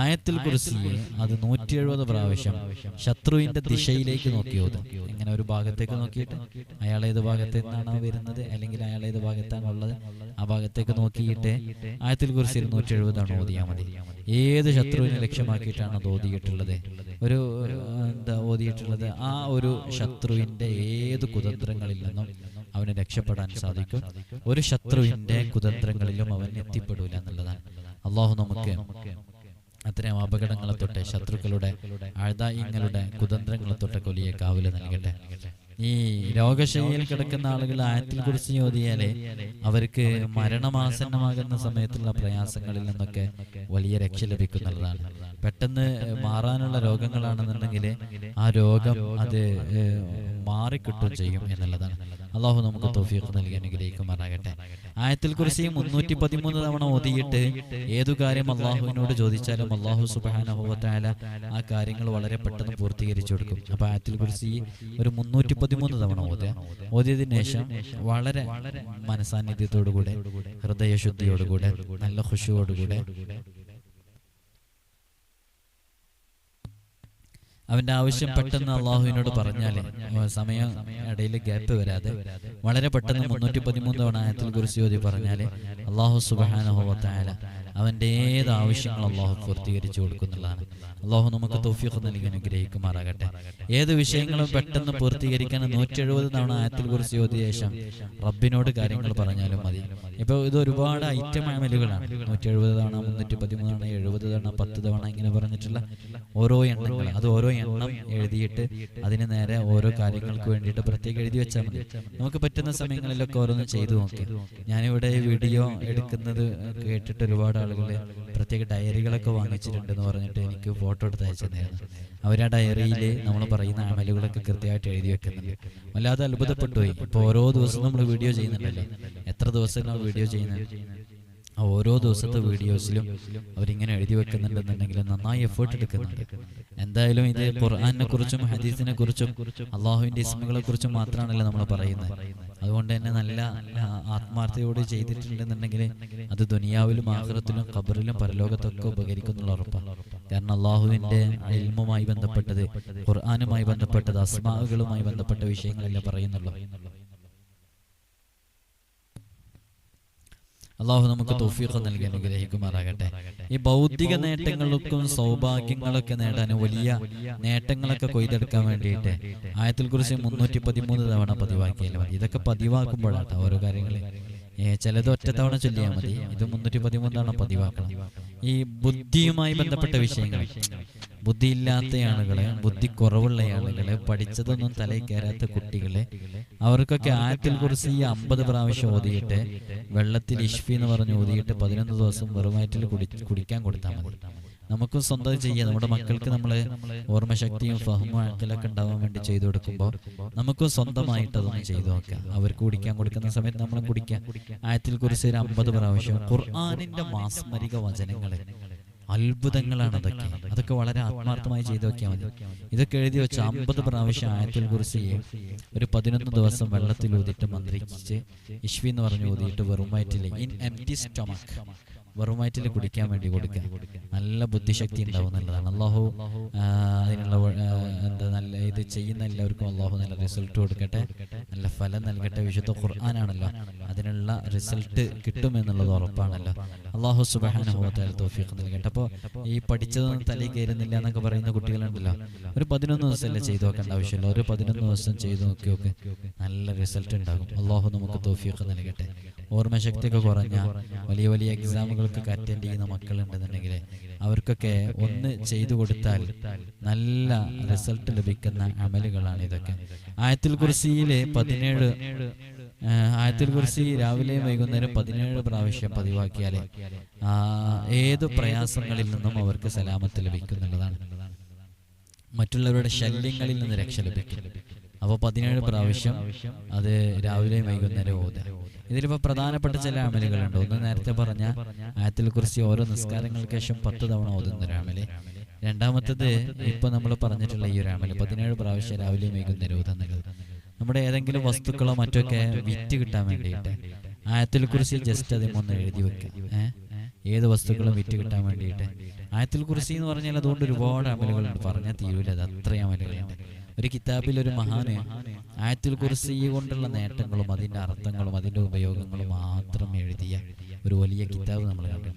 ആയത്തിൽ കുറിച്ച് അത് നൂറ്റി എഴുപത് പ്രാവശ്യം ശത്രുവിന്റെ ദിശയിലേക്ക് നോക്കിയോത്. ഇങ്ങനെ ഒരു ഭാഗത്തേക്ക് നോക്കിയിട്ട് അയാൾ ഏത് ഭാഗത്തു നിന്നാണോ വരുന്നത്? അല്ലെങ്കിൽ അയാൾ ഏത് ഭാഗത്താണ് ഉള്ളത്? ആ ആ ഭാഗത്തേക്ക് നോക്കിയിട്ട് ആയത്തിൽ കുറിച്ച് ഇരുന്നൂറ്റി എഴുപതാണ് ഓതിയാൽ മതി. ഏത് ശത്രുവിനെ ലക്ഷ്യമാക്കിയിട്ടാണ് അത് ഓതിയിട്ടുള്ളത്? ഒരു എന്താ ഓതിയിട്ടുള്ളത്? ആ ഒരു ശത്രുവിന്റെ ഏത് കുതന്ത്രങ്ങളിൽ നിന്നും അവന് രക്ഷപ്പെടാൻ സാധിക്കും. ഒരു ശത്രുവിന്റെ കുതന്ത്രങ്ങളിലും അവൻ എത്തിപ്പെടൂല എന്നുള്ളതാണ്. അള്ളാഹു നമുക്ക് അത്തരം അപകടങ്ങളെ തൊട്ട് ശത്രുക്കളുടെ അഴുതായിങ്ങളുടെ കുതന്ത്രങ്ങളെ തൊട്ട് കൊലിയെ കാവൽ നൽകട്ടെ. ഈ രോഗശൈലിയിൽ കിടക്കുന്ന ആളുകൾ ആയത്തിൽ കുറിച്ച് ചോദിയാലേ അവർക്ക് മരണമാസന്നമാകുന്ന സമയത്തുള്ള പ്രയാസങ്ങളിൽ നിന്നൊക്കെ വലിയ രക്ഷ ലഭിക്കുന്നുള്ളതാണ്. പെട്ടെന്ന് മാറാനുള്ള രോഗങ്ങളാണെന്നുണ്ടെങ്കിൽ ആ രോഗം അത് മാറിക്കിട്ടും ചെയ്യും എന്നുള്ളതാണ്. അള്ളാഹു നമുക്ക് തോഫീഖ് നൽകി അനുഗ്രഹിക്കുമാറാകട്ടെ. ആയത്തിൽ കുറിച്ച് മുന്നൂറ്റി പതിമൂന്ന് തവണ ഓതിയിട്ട് ഏതു കാര്യം അള്ളാഹുവിനോട് ചോദിച്ചാലും അള്ളാഹു സുബാനുഭവത്തായ ആ കാര്യങ്ങൾ വളരെ പെട്ടെന്ന് പൂർത്തീകരിച്ചു കൊടുക്കും. അപ്പൊ ആയത്തിൽ കുറിച്ച് ഒരു മുന്നൂറ്റി പതിമൂന്ന് തവണ ഓതുക. ഓതിയതിനു ശേഷം വളരെ മനസാന്നിധ്യത്തോടുകൂടെ ഹൃദയശുദ്ധിയോടുകൂടെ നല്ല ഖുഷിയോടുകൂടെ അവന്റെ ആവശ്യം പെട്ടെന്ന് അള്ളാഹുവിനോട് പറഞ്ഞാലേ സമയം ഇടയിൽ ഗ്യാപ്പ് വരാതെ വളരെ പെട്ടെന്ന് മുന്നൂറ്റി പതിമൂന്ന് തവണ ആയത്തിൽ കുറിച്ച് ചോദ്യം പറഞ്ഞാൽ അള്ളാഹു സുബാനുഭവത്തായ അവന്റെ ഏത് ആവശ്യങ്ങൾ അള്ളാഹു പൂർത്തീകരിച്ചു കൊടുക്കുന്നതാണ് അള്ളാഹു നമുക്ക് തൗഫീഖ് നൽകി അനുഗ്രഹിക്കുമാറാകട്ടെ. ഏത് വിഷയങ്ങളും പെട്ടെന്ന് പൂർത്തീകരിക്കാൻ നൂറ്റി എഴുപത് തവണ ആയത്തിൽ കുറിച്ച് ചോദിയ ശേഷം റബ്ബിനോട് കാര്യങ്ങൾ പറഞ്ഞാലും മതി. ഇപ്പൊ ഇത് ഒരുപാട് ഐറ്റം അമലുകളാണ്. നൂറ്റി എഴുപത് തവണ മുന്നൂറ്റി പതിമൂന്ന് തവണ എഴുപത് തവണ പത്ത് തവണ ഇങ്ങനെ പറഞ്ഞിട്ടുള്ള ഓരോ എണ്ണങ്ങൾ. അത് ഓരോ എണ്ണം എഴുതിയിട്ട് അതിന് നേരെ ഓരോ കാര്യങ്ങൾക്ക് വേണ്ടിയിട്ട് പ്രത്യേകം എഴുതി വെച്ചാൽ മതി. നമുക്ക് പറ്റുന്ന സമയങ്ങളിലൊക്കെ ഓരോന്ന് ചെയ്തു നോക്കി. ഞാനിവിടെ ഈ വീഡിയോ എടുക്കുന്നത് കേട്ടിട്ട് ഒരുപാട് ആളുകൾ പ്രത്യേക ഡയറികളൊക്കെ വാങ്ങിച്ചിട്ടുണ്ടെന്ന് പറഞ്ഞിട്ട് എനിക്ക് ഫോട്ടോ എടുത്ത് അയച്ചതായിരുന്നു. അവർ ആ ഡയറിയിൽ നമ്മൾ പറയുന്ന അമലുകളൊക്കെ കൃത്യമായിട്ട് എഴുതി വെക്കുന്നുണ്ട്. വല്ലാതെ അത്ഭുതപ്പെട്ടു പോയി. ഇപ്പോൾ ഓരോ ദിവസവും നമ്മൾ വീഡിയോ ചെയ്യുന്നുണ്ടല്ലോ. എത്ര ദിവസം നമ്മൾ വീഡിയോ ചെയ്യുന്നത്? ആ ഓരോ ദിവസത്തെ വീഡിയോസിലും അവരിങ്ങനെ എഴുതി വെക്കുന്നുണ്ടെന്നുണ്ടെങ്കിൽ നന്നായി എഫേർട്ട് എടുക്കുന്നുണ്ട്. എന്തായാലും ഇത് ഖുർആാനെ കുറിച്ചും ഹദീസിനെ കുറിച്ചും അള്ളാഹുവിന്റെ ഇസ്മുകളെ കുറിച്ചും മാത്രമാണല്ലോ നമ്മൾ പറയുന്നത്. അതുകൊണ്ട് തന്നെ നല്ല ആത്മാർത്ഥയോട് ചെയ്തിട്ടുണ്ടെന്നുണ്ടെങ്കിൽ അത് ദുനിയാവിലും ആഹ്റത്തിലും ഖബറിലും പരലോകത്തൊക്കെ ഉപകരിക്കുന്നുള്ള ഉറപ്പാണ് കാരണം അള്ളാഹുവിന്റെ ഇൽമുമായി ബന്ധപ്പെട്ടത് ഖുർആാനുമായി ബന്ധപ്പെട്ടത് അസ്മാവുകളുമായി ബന്ധപ്പെട്ട വിഷയങ്ങളല്ലേ പറയുന്നുള്ളൂ. അള്ളാഹു നമുക്ക് തോഫീഖ് നൽകി അനുഗ്രഹിക്കുമാറാകട്ടെ. ഈ ഭൗതിക നേട്ടങ്ങൾക്കും സൗഭാഗ്യങ്ങളൊക്കെ നേടാൻ വലിയ നേട്ടങ്ങളൊക്കെ കൊയ്തെടുക്കാൻ വേണ്ടിയിട്ട് ആയത്തിൽ കുറിച്ച് മുന്നൂറ്റി പതിമൂന്ന് തവണ പതിവാക്കിയാലും മതി. ഇതൊക്കെ പതിവാക്കുമ്പോഴാട്ടോ ഓരോ കാര്യങ്ങൾ ചിലത് ഒറ്റ തവണ ചൊല്ലിയാൽ മതി. ഇത് മുന്നൂറ്റി പതിമൂന്ന് തവണ പതിവാക്കണം. ഈ ബുദ്ധിയുമായി ബന്ധപ്പെട്ട വിഷയങ്ങൾ. ബുദ്ധിയില്ലാത്ത ആളുകളെ ബുദ്ധി കുറവുള്ള ആളുകളെ പഠിച്ചതൊന്നും തലയിൽ കയറാത്ത കുട്ടികളെ അവർക്കൊക്കെ ആയത്തിൽ കുറിച്ച് ഈ അമ്പത് പ്രാവശ്യം ഓതിയിട്ട് വെള്ളത്തിൽ ഇഷ്ഫി എന്ന് പറഞ്ഞ് ഓതിയിട്ട് പതിനൊന്ന് ദിവസം വെറുമായിട്ടിൽ കുടി കുടിക്കാൻ കൊടുത്താൽ മതി. നമുക്കും സ്വന്തം ചെയ്യാം. നമ്മുടെ മക്കൾക്ക് നമ്മൾ ഓർമ്മശക്തിയും ഫഹമും അക്കലൊക്കെ ഉണ്ടാവാൻ വേണ്ടി ചെയ്തു കൊടുക്കുമ്പോൾ നമുക്കും സ്വന്തമായിട്ട് അതൊന്ന് ചെയ്തു നോക്കാം. അവർക്ക് കുടിക്കാൻ കൊടുക്കുന്ന സമയത്ത് നമ്മളും കുടിക്കാം. ആയത്തിൽ കുറിച്ച് ഒരു അമ്പത് പ്രാവശ്യം ഖുർആാനിന്റെ മാസ്മരിക വചനങ്ങളെ. അത്ഭുതങ്ങളാണ് അതൊക്കെ. അതൊക്കെ. വളരെ ആത്മാർത്ഥമായി ചെയ്തു വെക്കാൻ മതി. ഇതൊക്കെ എഴുതി വെച്ച അമ്പത് പ്രാവശ്യം ആയത്തിൽ കുറിച്ച് ഒരു പതിനൊന്ന് ദിവസം വെള്ളത്തിൽ ഊതിയിട്ട് മന്ത്രിച്ച് ഇഷ്വി എന്ന് പറഞ്ഞു ഊതിയിട്ട് വെറും വയറ്റിൽ ഇൻ എംറ്റി സ്റ്റൊമക് വെറും വയറ്റിൽ കുടിക്കാൻ വേണ്ടി കൊടുക്കുക. നല്ല ബുദ്ധിശക്തി ഉണ്ടാവും എന്നുള്ളതാണ്. അള്ളാഹു അതിനുള്ള എന്താ നല്ല ഇത് ചെയ്യുന്ന എല്ലാവർക്കും അള്ളാഹു നല്ല റിസൾട്ട് കൊടുക്കട്ടെ. നല്ല ഫലം നൽകട്ടെ വിശുദ്ധ ഖുർആാനാണല്ലോ. അതിനുള്ള റിസൾട്ട് കിട്ടുമെന്നുള്ളത് ഉറപ്പാണല്ലോ. അള്ളാഹു സുബാനുഭവത്താൽ നൽകട്ടെ. അപ്പോൾ ഈ പഠിച്ചതൊന്നും തലയിൽ കയറുന്നില്ല എന്നൊക്കെ പറയുന്ന കുട്ടികളുണ്ടല്ലോ. ഒരു പതിനൊന്ന് ദിവസമല്ലേ ചെയ്തു നോക്കേണ്ട ആവശ്യമില്ല. ഒരു പതിനൊന്ന് ദിവസം ചെയ്തു നോക്കി നോക്ക് നല്ല റിസൾട്ട് ഉണ്ടാകും. അള്ളാഹു നമുക്ക് തോഫിയൊക്കെ നൽകട്ടെ ഓർമ്മശക്തിയൊക്കെ കുറഞ്ഞ വലിയ വലിയ എക്സാമുകൾക്കൊക്കെ അറ്റൻഡ് ചെയ്യുന്ന മക്കളുണ്ടെന്നുണ്ടെങ്കിൽ അവർക്കൊക്കെ ഒന്ന് ചെയ്തു കൊടുത്താൽ നല്ല റിസൾട്ട് ലഭിക്കുന്ന അമലുകളാണ് ഇതൊക്കെ. ആയത്തിൽ കുറിസിയിലെ പതിനേഴ് ആയത്തിൽ കുറിച്ച് രാവിലെയും വൈകുന്നേരം പതിനേഴ് പ്രാവശ്യം പതിവാക്കിയാൽ ഏത് പ്രയാസങ്ങളിൽ നിന്നും അവർക്ക് സലാമത്ത് ലഭിക്കുന്നുള്ളതാണ് മറ്റുള്ളവരുടെ ശല്യങ്ങളിൽ നിന്ന് രക്ഷ ലഭിക്കും. അപ്പോൾ പതിനേഴ് പ്രാവശ്യം അത് രാവിലെയും വൈകുന്നേരം ഓതുക. ഇതിലിപ്പോൾ പ്രധാനപ്പെട്ട ചില അമലുകളുണ്ട്. ഒന്ന് നേരത്തെ പറഞ്ഞ ആയത്തിൽ കുറിച്ച് ഓരോ നിസ്കാരങ്ങൾക്ക് ശേഷം പത്ത് തവണ ഓതുന്ന ഒരു അമൽ രണ്ടാമത്തത് ഇപ്പൊ നമ്മൾ പറഞ്ഞിട്ടുള്ള ഈ ഒരു അമൽ പതിനേഴ് പ്രാവശ്യം രാവിലെയും വൈകുന്നേരം ഓതുന്നത് നമ്മുടെ ഏതെങ്കിലും വസ്തുക്കളോ മറ്റൊക്കെ വിറ്റ് കിട്ടാൻ വേണ്ടിയിട്ട് ആയത്തിൽ കുറിച്ച് ജസ്റ്റ് അതിമൊന്ന് എഴുതി വെക്കുക ഏഹ് ഏത് വസ്തുക്കളും വിറ്റ് കിട്ടാൻ വേണ്ടിയിട്ട്. ആയത്തിൽ കുറിച്ച് എന്ന് പറഞ്ഞാൽ അതുകൊണ്ട് ഒരുപാട് അമലുകളുണ്ട്. പറഞ്ഞാൽ തീരൂല. അത് അത്രയും അമലുകളുണ്ട്. ഒരു കിതാബിൽ ഒരു മഹാന് ആയത്തിൽ കുറിച്ച് ഈ കൊണ്ടുള്ള നേട്ടങ്ങളും അതിന്റെ അർത്ഥങ്ങളും അതിന്റെ ഉപയോഗങ്ങളും മാത്രം എഴുതിയ ഒരു വലിയ കിതാബ് നമ്മൾ കണ്ടു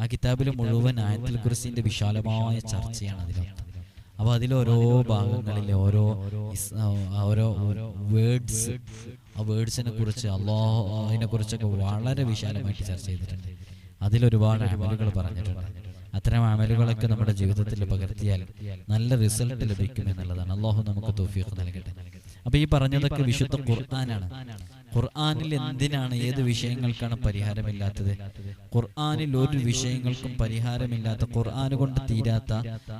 ആ കിതാബിൽ മുഴുവൻ ആയത്തിൽ കുറിച്ചിന്റെ വിശാലമായ ചർച്ചയാണ് അതിലൊക്കെ അപ്പോൾ അതിലോരോ ഭാഗങ്ങളിൽ ഓരോ ഓരോ വേർഡ്സ് ആ വേർഡ്സിനെ കുറിച്ച് അള്ളാഹിനെ കുറിച്ചൊക്കെ വളരെ വിശാലമായിട്ട് ചർച്ച ചെയ്തിട്ടുണ്ട്. അതിലൊരുപാട് അമലുകൾ പറഞ്ഞിട്ടുണ്ട്. അത്തരം അമലുകളൊക്കെ നമ്മുടെ ജീവിതത്തിൽ പകർത്തിയാൽ നല്ല റിസൾട്ട് ലഭിക്കും എന്നുള്ളതാണ് അള്ളാഹു നമുക്ക് തോഫിയൊക്കെ നൽകട്ടെ. അപ്പൊ ഈ പറഞ്ഞതൊക്കെ വിശുദ്ധ ഖുർആനാണ്. ഖുർആനിൽ എന്തിനാണ് ഏത് വിഷയങ്ങൾക്കാണ് പരിഹാരമില്ലാത്തത്? ഖുർആാനിൽ ഒരു വിഷയങ്ങൾക്കും പരിഹാരമില്ലാത്ത ഖുർആൻ കൊണ്ട് തീരാത്ത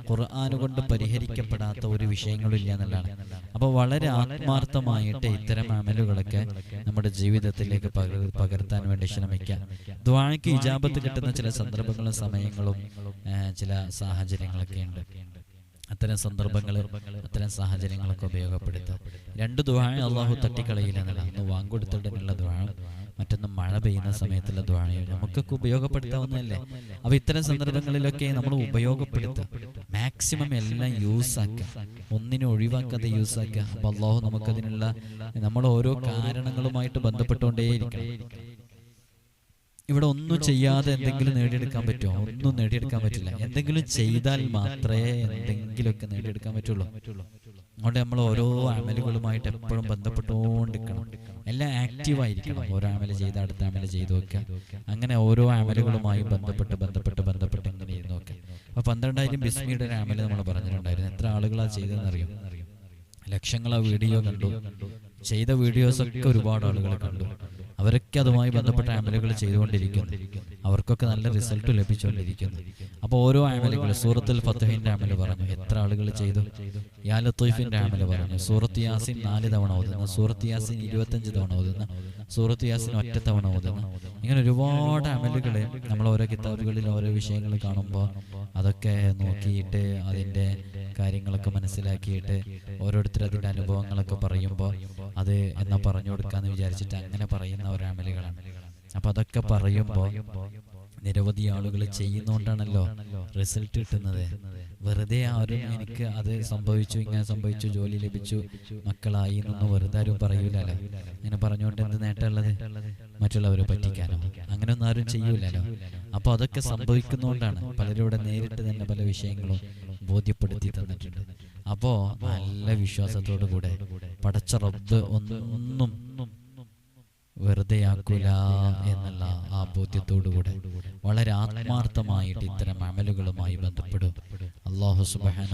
ഖുർആൻ കൊണ്ട് പരിഹരിക്കപ്പെടാത്ത ഒരു വിഷയങ്ങളില്ല ഇല്ല എന്നുള്ളതാണ്. അപ്പോൾ വളരെ ആത്മാർത്ഥമായിട്ട് ഇത്തരം അമലുകളൊക്കെ നമ്മുടെ ജീവിതത്തിലേക്ക് പകർത്താൻ വേണ്ടി ശ്രമിക്കാം. ദ്വാഴയ്ക്ക് ഇജാബത്ത് കിട്ടുന്ന ചില സന്ദർഭങ്ങളും സമയങ്ങളും ചില സാഹചര്യങ്ങളൊക്കെ ഉണ്ട്. അത്തരം സന്ദർഭങ്ങൾ അത്തരം സാഹചര്യങ്ങളൊക്കെ ഉപയോഗപ്പെടുത്തുക രണ്ട് ദ്വാഴ അള്ളാഹു തട്ടിക്കളയില്ല എന്നല്ല. ഒന്ന് വാങ്കൊടുത്തിട്ടുള്ള ദ്വാഴം മറ്റൊന്ന് മഴ പെയ്യുന്ന സമയത്തുള്ള ദ്വാഴയും നമുക്കൊക്കെ ഉപയോഗപ്പെടുത്താവുന്നതല്ലേ? അപ്പൊ ഇത്തരം സന്ദർഭങ്ങളിലൊക്കെ നമ്മൾ ഉപയോഗപ്പെടുത്തുക മാക്സിമം എല്ലാം യൂസ് ആക്കുക. ഒന്നിനെ ഒഴിവാക്കാതെ യൂസ് ആക്കുക. അപ്പൊ അള്ളാഹു നമുക്കതിനുള്ള നമ്മൾ ഓരോ കാരണങ്ങളുമായിട്ട് ബന്ധപ്പെട്ടുകൊണ്ടേയിരിക്കണം. ഇവിടെ ഒന്നും ചെയ്യാതെ എന്തെങ്കിലും നേടിയെടുക്കാൻ പറ്റുമോ? ഒന്നും നേടിയെടുക്കാൻ പറ്റില്ല. എന്തെങ്കിലും ചെയ്താൽ മാത്രമേ എന്തെങ്കിലുമൊക്കെ നേടിയെടുക്കാൻ പറ്റുള്ളൂ. അതുകൊണ്ട് നമ്മൾ ഓരോ അമലുകളുമായിട്ട് എപ്പോഴും ബന്ധപ്പെട്ടുകൊണ്ടിരിക്കണം. എല്ലാം ആക്റ്റീവ് ആയിരിക്കണം. ഓരോ അമല ചെയ്ത് അടുത്ത അമല ചെയ്തു നോക്കുക അങ്ങനെ ഓരോ അമലുകളുമായി ബന്ധപ്പെട്ട് ബന്ധപ്പെട്ട് ബന്ധപ്പെട്ട് ഇങ്ങനെ ചെയ്ത് നോക്കുക. അപ്പൊ പന്ത്രണ്ടായിരം ബിസ്മിയുടെ ഒരു അമൽ നമ്മൾ പറഞ്ഞിട്ടുണ്ടായിരുന്നു. എത്ര ആളുകളാ ചെയ്തതെന്ന് ലക്ഷങ്ങൾ ആ വീഡിയോ കണ്ടു. ചെയ്ത വീഡിയോസ് ഒക്കെ ഒരുപാട് ആളുകൾ കണ്ടു. അവരൊക്കെ അതുമായി ബന്ധപ്പെട്ട ആമലുകൾ ചെയ്തുകൊണ്ടിരിക്കുന്നു. അവർക്കൊക്കെ നല്ല റിസൾട്ട് ലഭിച്ചുകൊണ്ടിരിക്കുന്നു. അപ്പോൾ ഓരോ ആമലുകൾ സൂറത്തുൽ ഫത്തഹിന്റെ ആമൽ പറഞ്ഞു. എത്ര ആളുകൾ ചെയ്തു? യാ ലത്തീഫിന്റെ ആമൽ പറഞ്ഞു. സൂറത്ത് യാസിൻ നാല് തവണ ഓതുന്നു. സൂറത്ത് യാസിൻ ഇരുപത്തഞ്ച് തവണ ഓതുന്നു. സൂറത്ത് യാസിന് ഒറ്റത്തവണ ഓതണം ഇങ്ങനെ ഒരുപാട് അമലുകൾ നമ്മൾ ഓരോ കിതാബുകളിൽ ഓരോ വിഷയങ്ങൾ കാണുമ്പോൾ അതൊക്കെ നോക്കിയിട്ട് അതിന്റെ കാര്യങ്ങളൊക്കെ മനസ്സിലാക്കിയിട്ട് ഓരോരുത്തർ അതിന്റെ അനുഭവങ്ങളൊക്കെ പറയുമ്പോൾ അത് എന്നാ പറഞ്ഞു കൊടുക്കാന്ന് വിചാരിച്ചിട്ട് അങ്ങനെ പറയുന്ന ഒരു അമലുകളാണ്. അപ്പൊ അതൊക്കെ പറയുമ്പോൾ നിരവധി ആളുകൾ ചെയ്യുന്നോണ്ടാണല്ലോ റിസൾട്ട് കിട്ടുന്നത്. വെറുതെ ആരും എനിക്ക് അത് സംഭവിച്ചു ഇങ്ങനെ സംഭവിച്ചു ജോലി ലഭിച്ചു മക്കളായി എന്നൊന്നും വെറുതെ ആരും പറയൂലല്ലോ. അങ്ങനെ പറഞ്ഞുകൊണ്ട് എന്ത് നേട്ടമുള്ളത്? മറ്റുള്ളവരെ പറ്റിക്കാനോ? അങ്ങനെയൊന്നും ആരും ചെയ്യൂലല്ലോ. അപ്പൊ അതൊക്കെ സംഭവിക്കുന്നോണ്ടാണ് പലരും നേരിട്ട് തന്നെ പല വിഷയങ്ങളും ബോധ്യപ്പെടുത്തി തന്നിട്ടുണ്ട്. അപ്പോ നല്ല വിശ്വാസത്തോടു കൂടെ പടച്ച റബ്ബ് ഒന്നും വെറുതെയാക്കൂല എന്നുള്ള ആ ബോധ്യത്തോടുകൂടെ വളരെ ആത്മാർത്ഥമായിട്ട് ഇത്തരം അമലുകളുമായി ബന്ധപ്പെടും. അള്ളാഹു സുബാന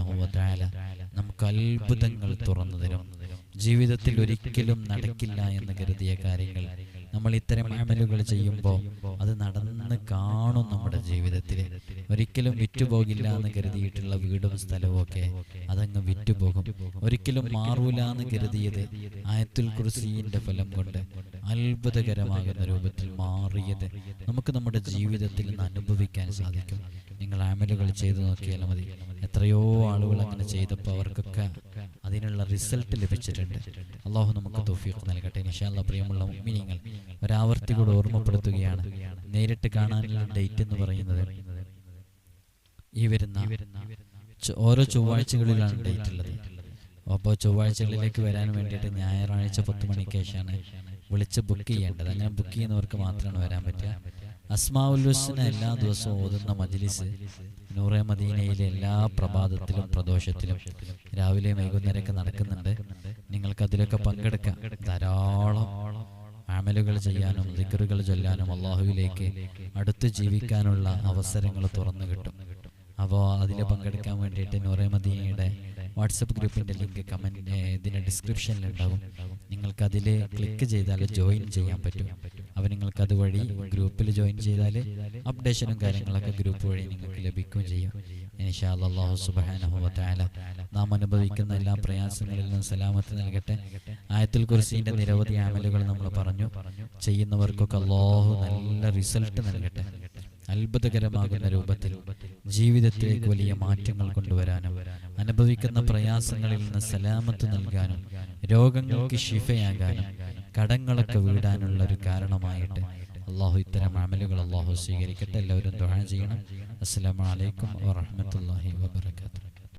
നമുക്ക് അത്ഭുതങ്ങൾ തുറന്നു തരും. ജീവിതത്തിൽ ഒരിക്കലും നടക്കില്ല എന്ന് കരുതിയ കാര്യങ്ങൾ നമ്മൾ ഇത്തരം അമലുകൾ ചെയ്യുമ്പോൾ അത് നടന്ന് കാണും നമ്മുടെ ജീവിതത്തിൽ ഒരിക്കലും വിറ്റുപോകില്ല എന്ന് കരുതിയിട്ടുള്ള വീടും സ്ഥലവും ഒക്കെ അതങ്ങ് വിറ്റുപോകും. ഒരിക്കലും മാറൂല എന്ന് കരുതിയത് ആയത്തുൽ കുർസീന്റെ ഫലം കൊണ്ട് അത്ഭുതകരമാകുന്ന രൂപത്തിൽ മാറിയത് നമുക്ക് നമ്മുടെ ജീവിതത്തിൽ നിന്ന് അനുഭവിക്കാൻ സാധിക്കും. നിങ്ങൾ ആമലുകൾ ചെയ്തു നോക്കിയാൽ മതി. എത്രയോ ആളുകൾ അങ്ങനെ ചെയ്തപ്പോൾ അവർക്കൊക്കെ അതിനുള്ള റിസൾട്ട് ലഭിച്ചിട്ടുണ്ട്. അള്ളാഹു നമുക്ക് തോഫീഖ് നൽകട്ടെ. നിഷാല്ല പ്രിയമുള്ള മിനിങ്ങൾ ഒരാവർത്തി കൂടെ ഓർമ്മപ്പെടുത്തുകയാണ്. നേരിട്ട് കാണാനുള്ള ഡേറ്റ് എന്ന് പറയുന്നത് ഈ വരുന്ന ഓരോ ചൊവ്വാഴ്ചകളിലാണ് ഡേറ്റ് ഉള്ളത്. അപ്പോൾ ചൊവ്വാഴ്ചകളിലേക്ക് വരാൻ വേണ്ടിയിട്ട് ഞായറാഴ്ച പത്ത് മണിക്ക് ശേഷമാണ് വിളിച്ച് ബുക്ക് ചെയ്യേണ്ടത്. അങ്ങനെ ബുക്ക് ചെയ്യുന്നവർക്ക് മാത്രമാണ് വരാൻ പറ്റുക. അസ്മാവുല്ലുസിന് എല്ലാ ദിവസവും ഓതുന്ന മജ്ലിസ്. നൂറെ മദീനയിലെ എല്ലാ പ്രഭാതത്തിലും പ്രദോഷത്തിലും രാവിലെ വൈകുന്നേരമൊക്കെ നടക്കുന്നുണ്ട്. നിങ്ങൾക്ക് അതിലൊക്കെ പങ്കെടുക്കാം. ധാരാളം ആമലുകൾ ചെയ്യാനും ദിക്കറുകൾ ചൊല്ലാനും അള്ളാഹുവിലേക്ക് അടുത്ത് ജീവിക്കാനുള്ള അവസരങ്ങൾ തുറന്നു കിട്ടും. അപ്പോൾ അതിൽ പങ്കെടുക്കാൻ വേണ്ടിയിട്ട് നൂറെ മദീനയുടെ വാട്സപ്പ് ഗ്രൂപ്പിന്റെ ലിങ്ക് കമന്റ് ഇതിന്റെ ഡിസ്ക്രിപ്ഷനിലുണ്ടാവും. നിങ്ങൾക്ക് അതിൽ ക്ലിക്ക് ചെയ്താൽ ജോയിൻ ചെയ്യാൻ പറ്റും. അപ്പോൾ നിങ്ങൾക്ക് അതുവഴി ഗ്രൂപ്പിൽ ജോയിൻ ചെയ്താൽ അപ്ഡേഷനും കാര്യങ്ങളൊക്കെ ഗ്രൂപ്പ് വഴി നിങ്ങൾക്ക് ലഭിക്കുകയും ചെയ്യും. നാം അനുഭവിക്കുന്ന എല്ലാ പ്രയാസങ്ങളിൽ നിന്നും സലാമത്ത് നൽകട്ടെ. ആയത്തിൽ കുർസീന്റെ നിരവധി ആമലുകൾ നമ്മൾ പറഞ്ഞു. ചെയ്യുന്നവർക്കൊക്കെ അള്ളാഹു നല്ല റിസൾട്ട് നൽകട്ടെ. അത്ഭുതകരമാകുന്ന രൂപത്തിൽ ജീവിതത്തിലേക്ക് വലിയ മാറ്റങ്ങൾ കൊണ്ടുവരാനും അനുഭവിക്കുന്ന പ്രയാസങ്ങളിൽ നിന്ന് സലാമത്ത് നൽകാനും രോഗങ്ങൾക്ക് ശിഫയാകാനും കടങ്ങളൊക്കെ വീടാനുള്ള ഒരു കാരണമായിട്ട്. അള്ളാഹു ഇത്തരം അമലുകൾ അള്ളാഹു സ്വീകരിക്കട്ടെ. എല്ലാവരും ദുആ ചെയ്യണം. അസ്സലാമു അലൈക്കും വറഹ്മത്തുള്ളാഹി വബറകാതുഹു.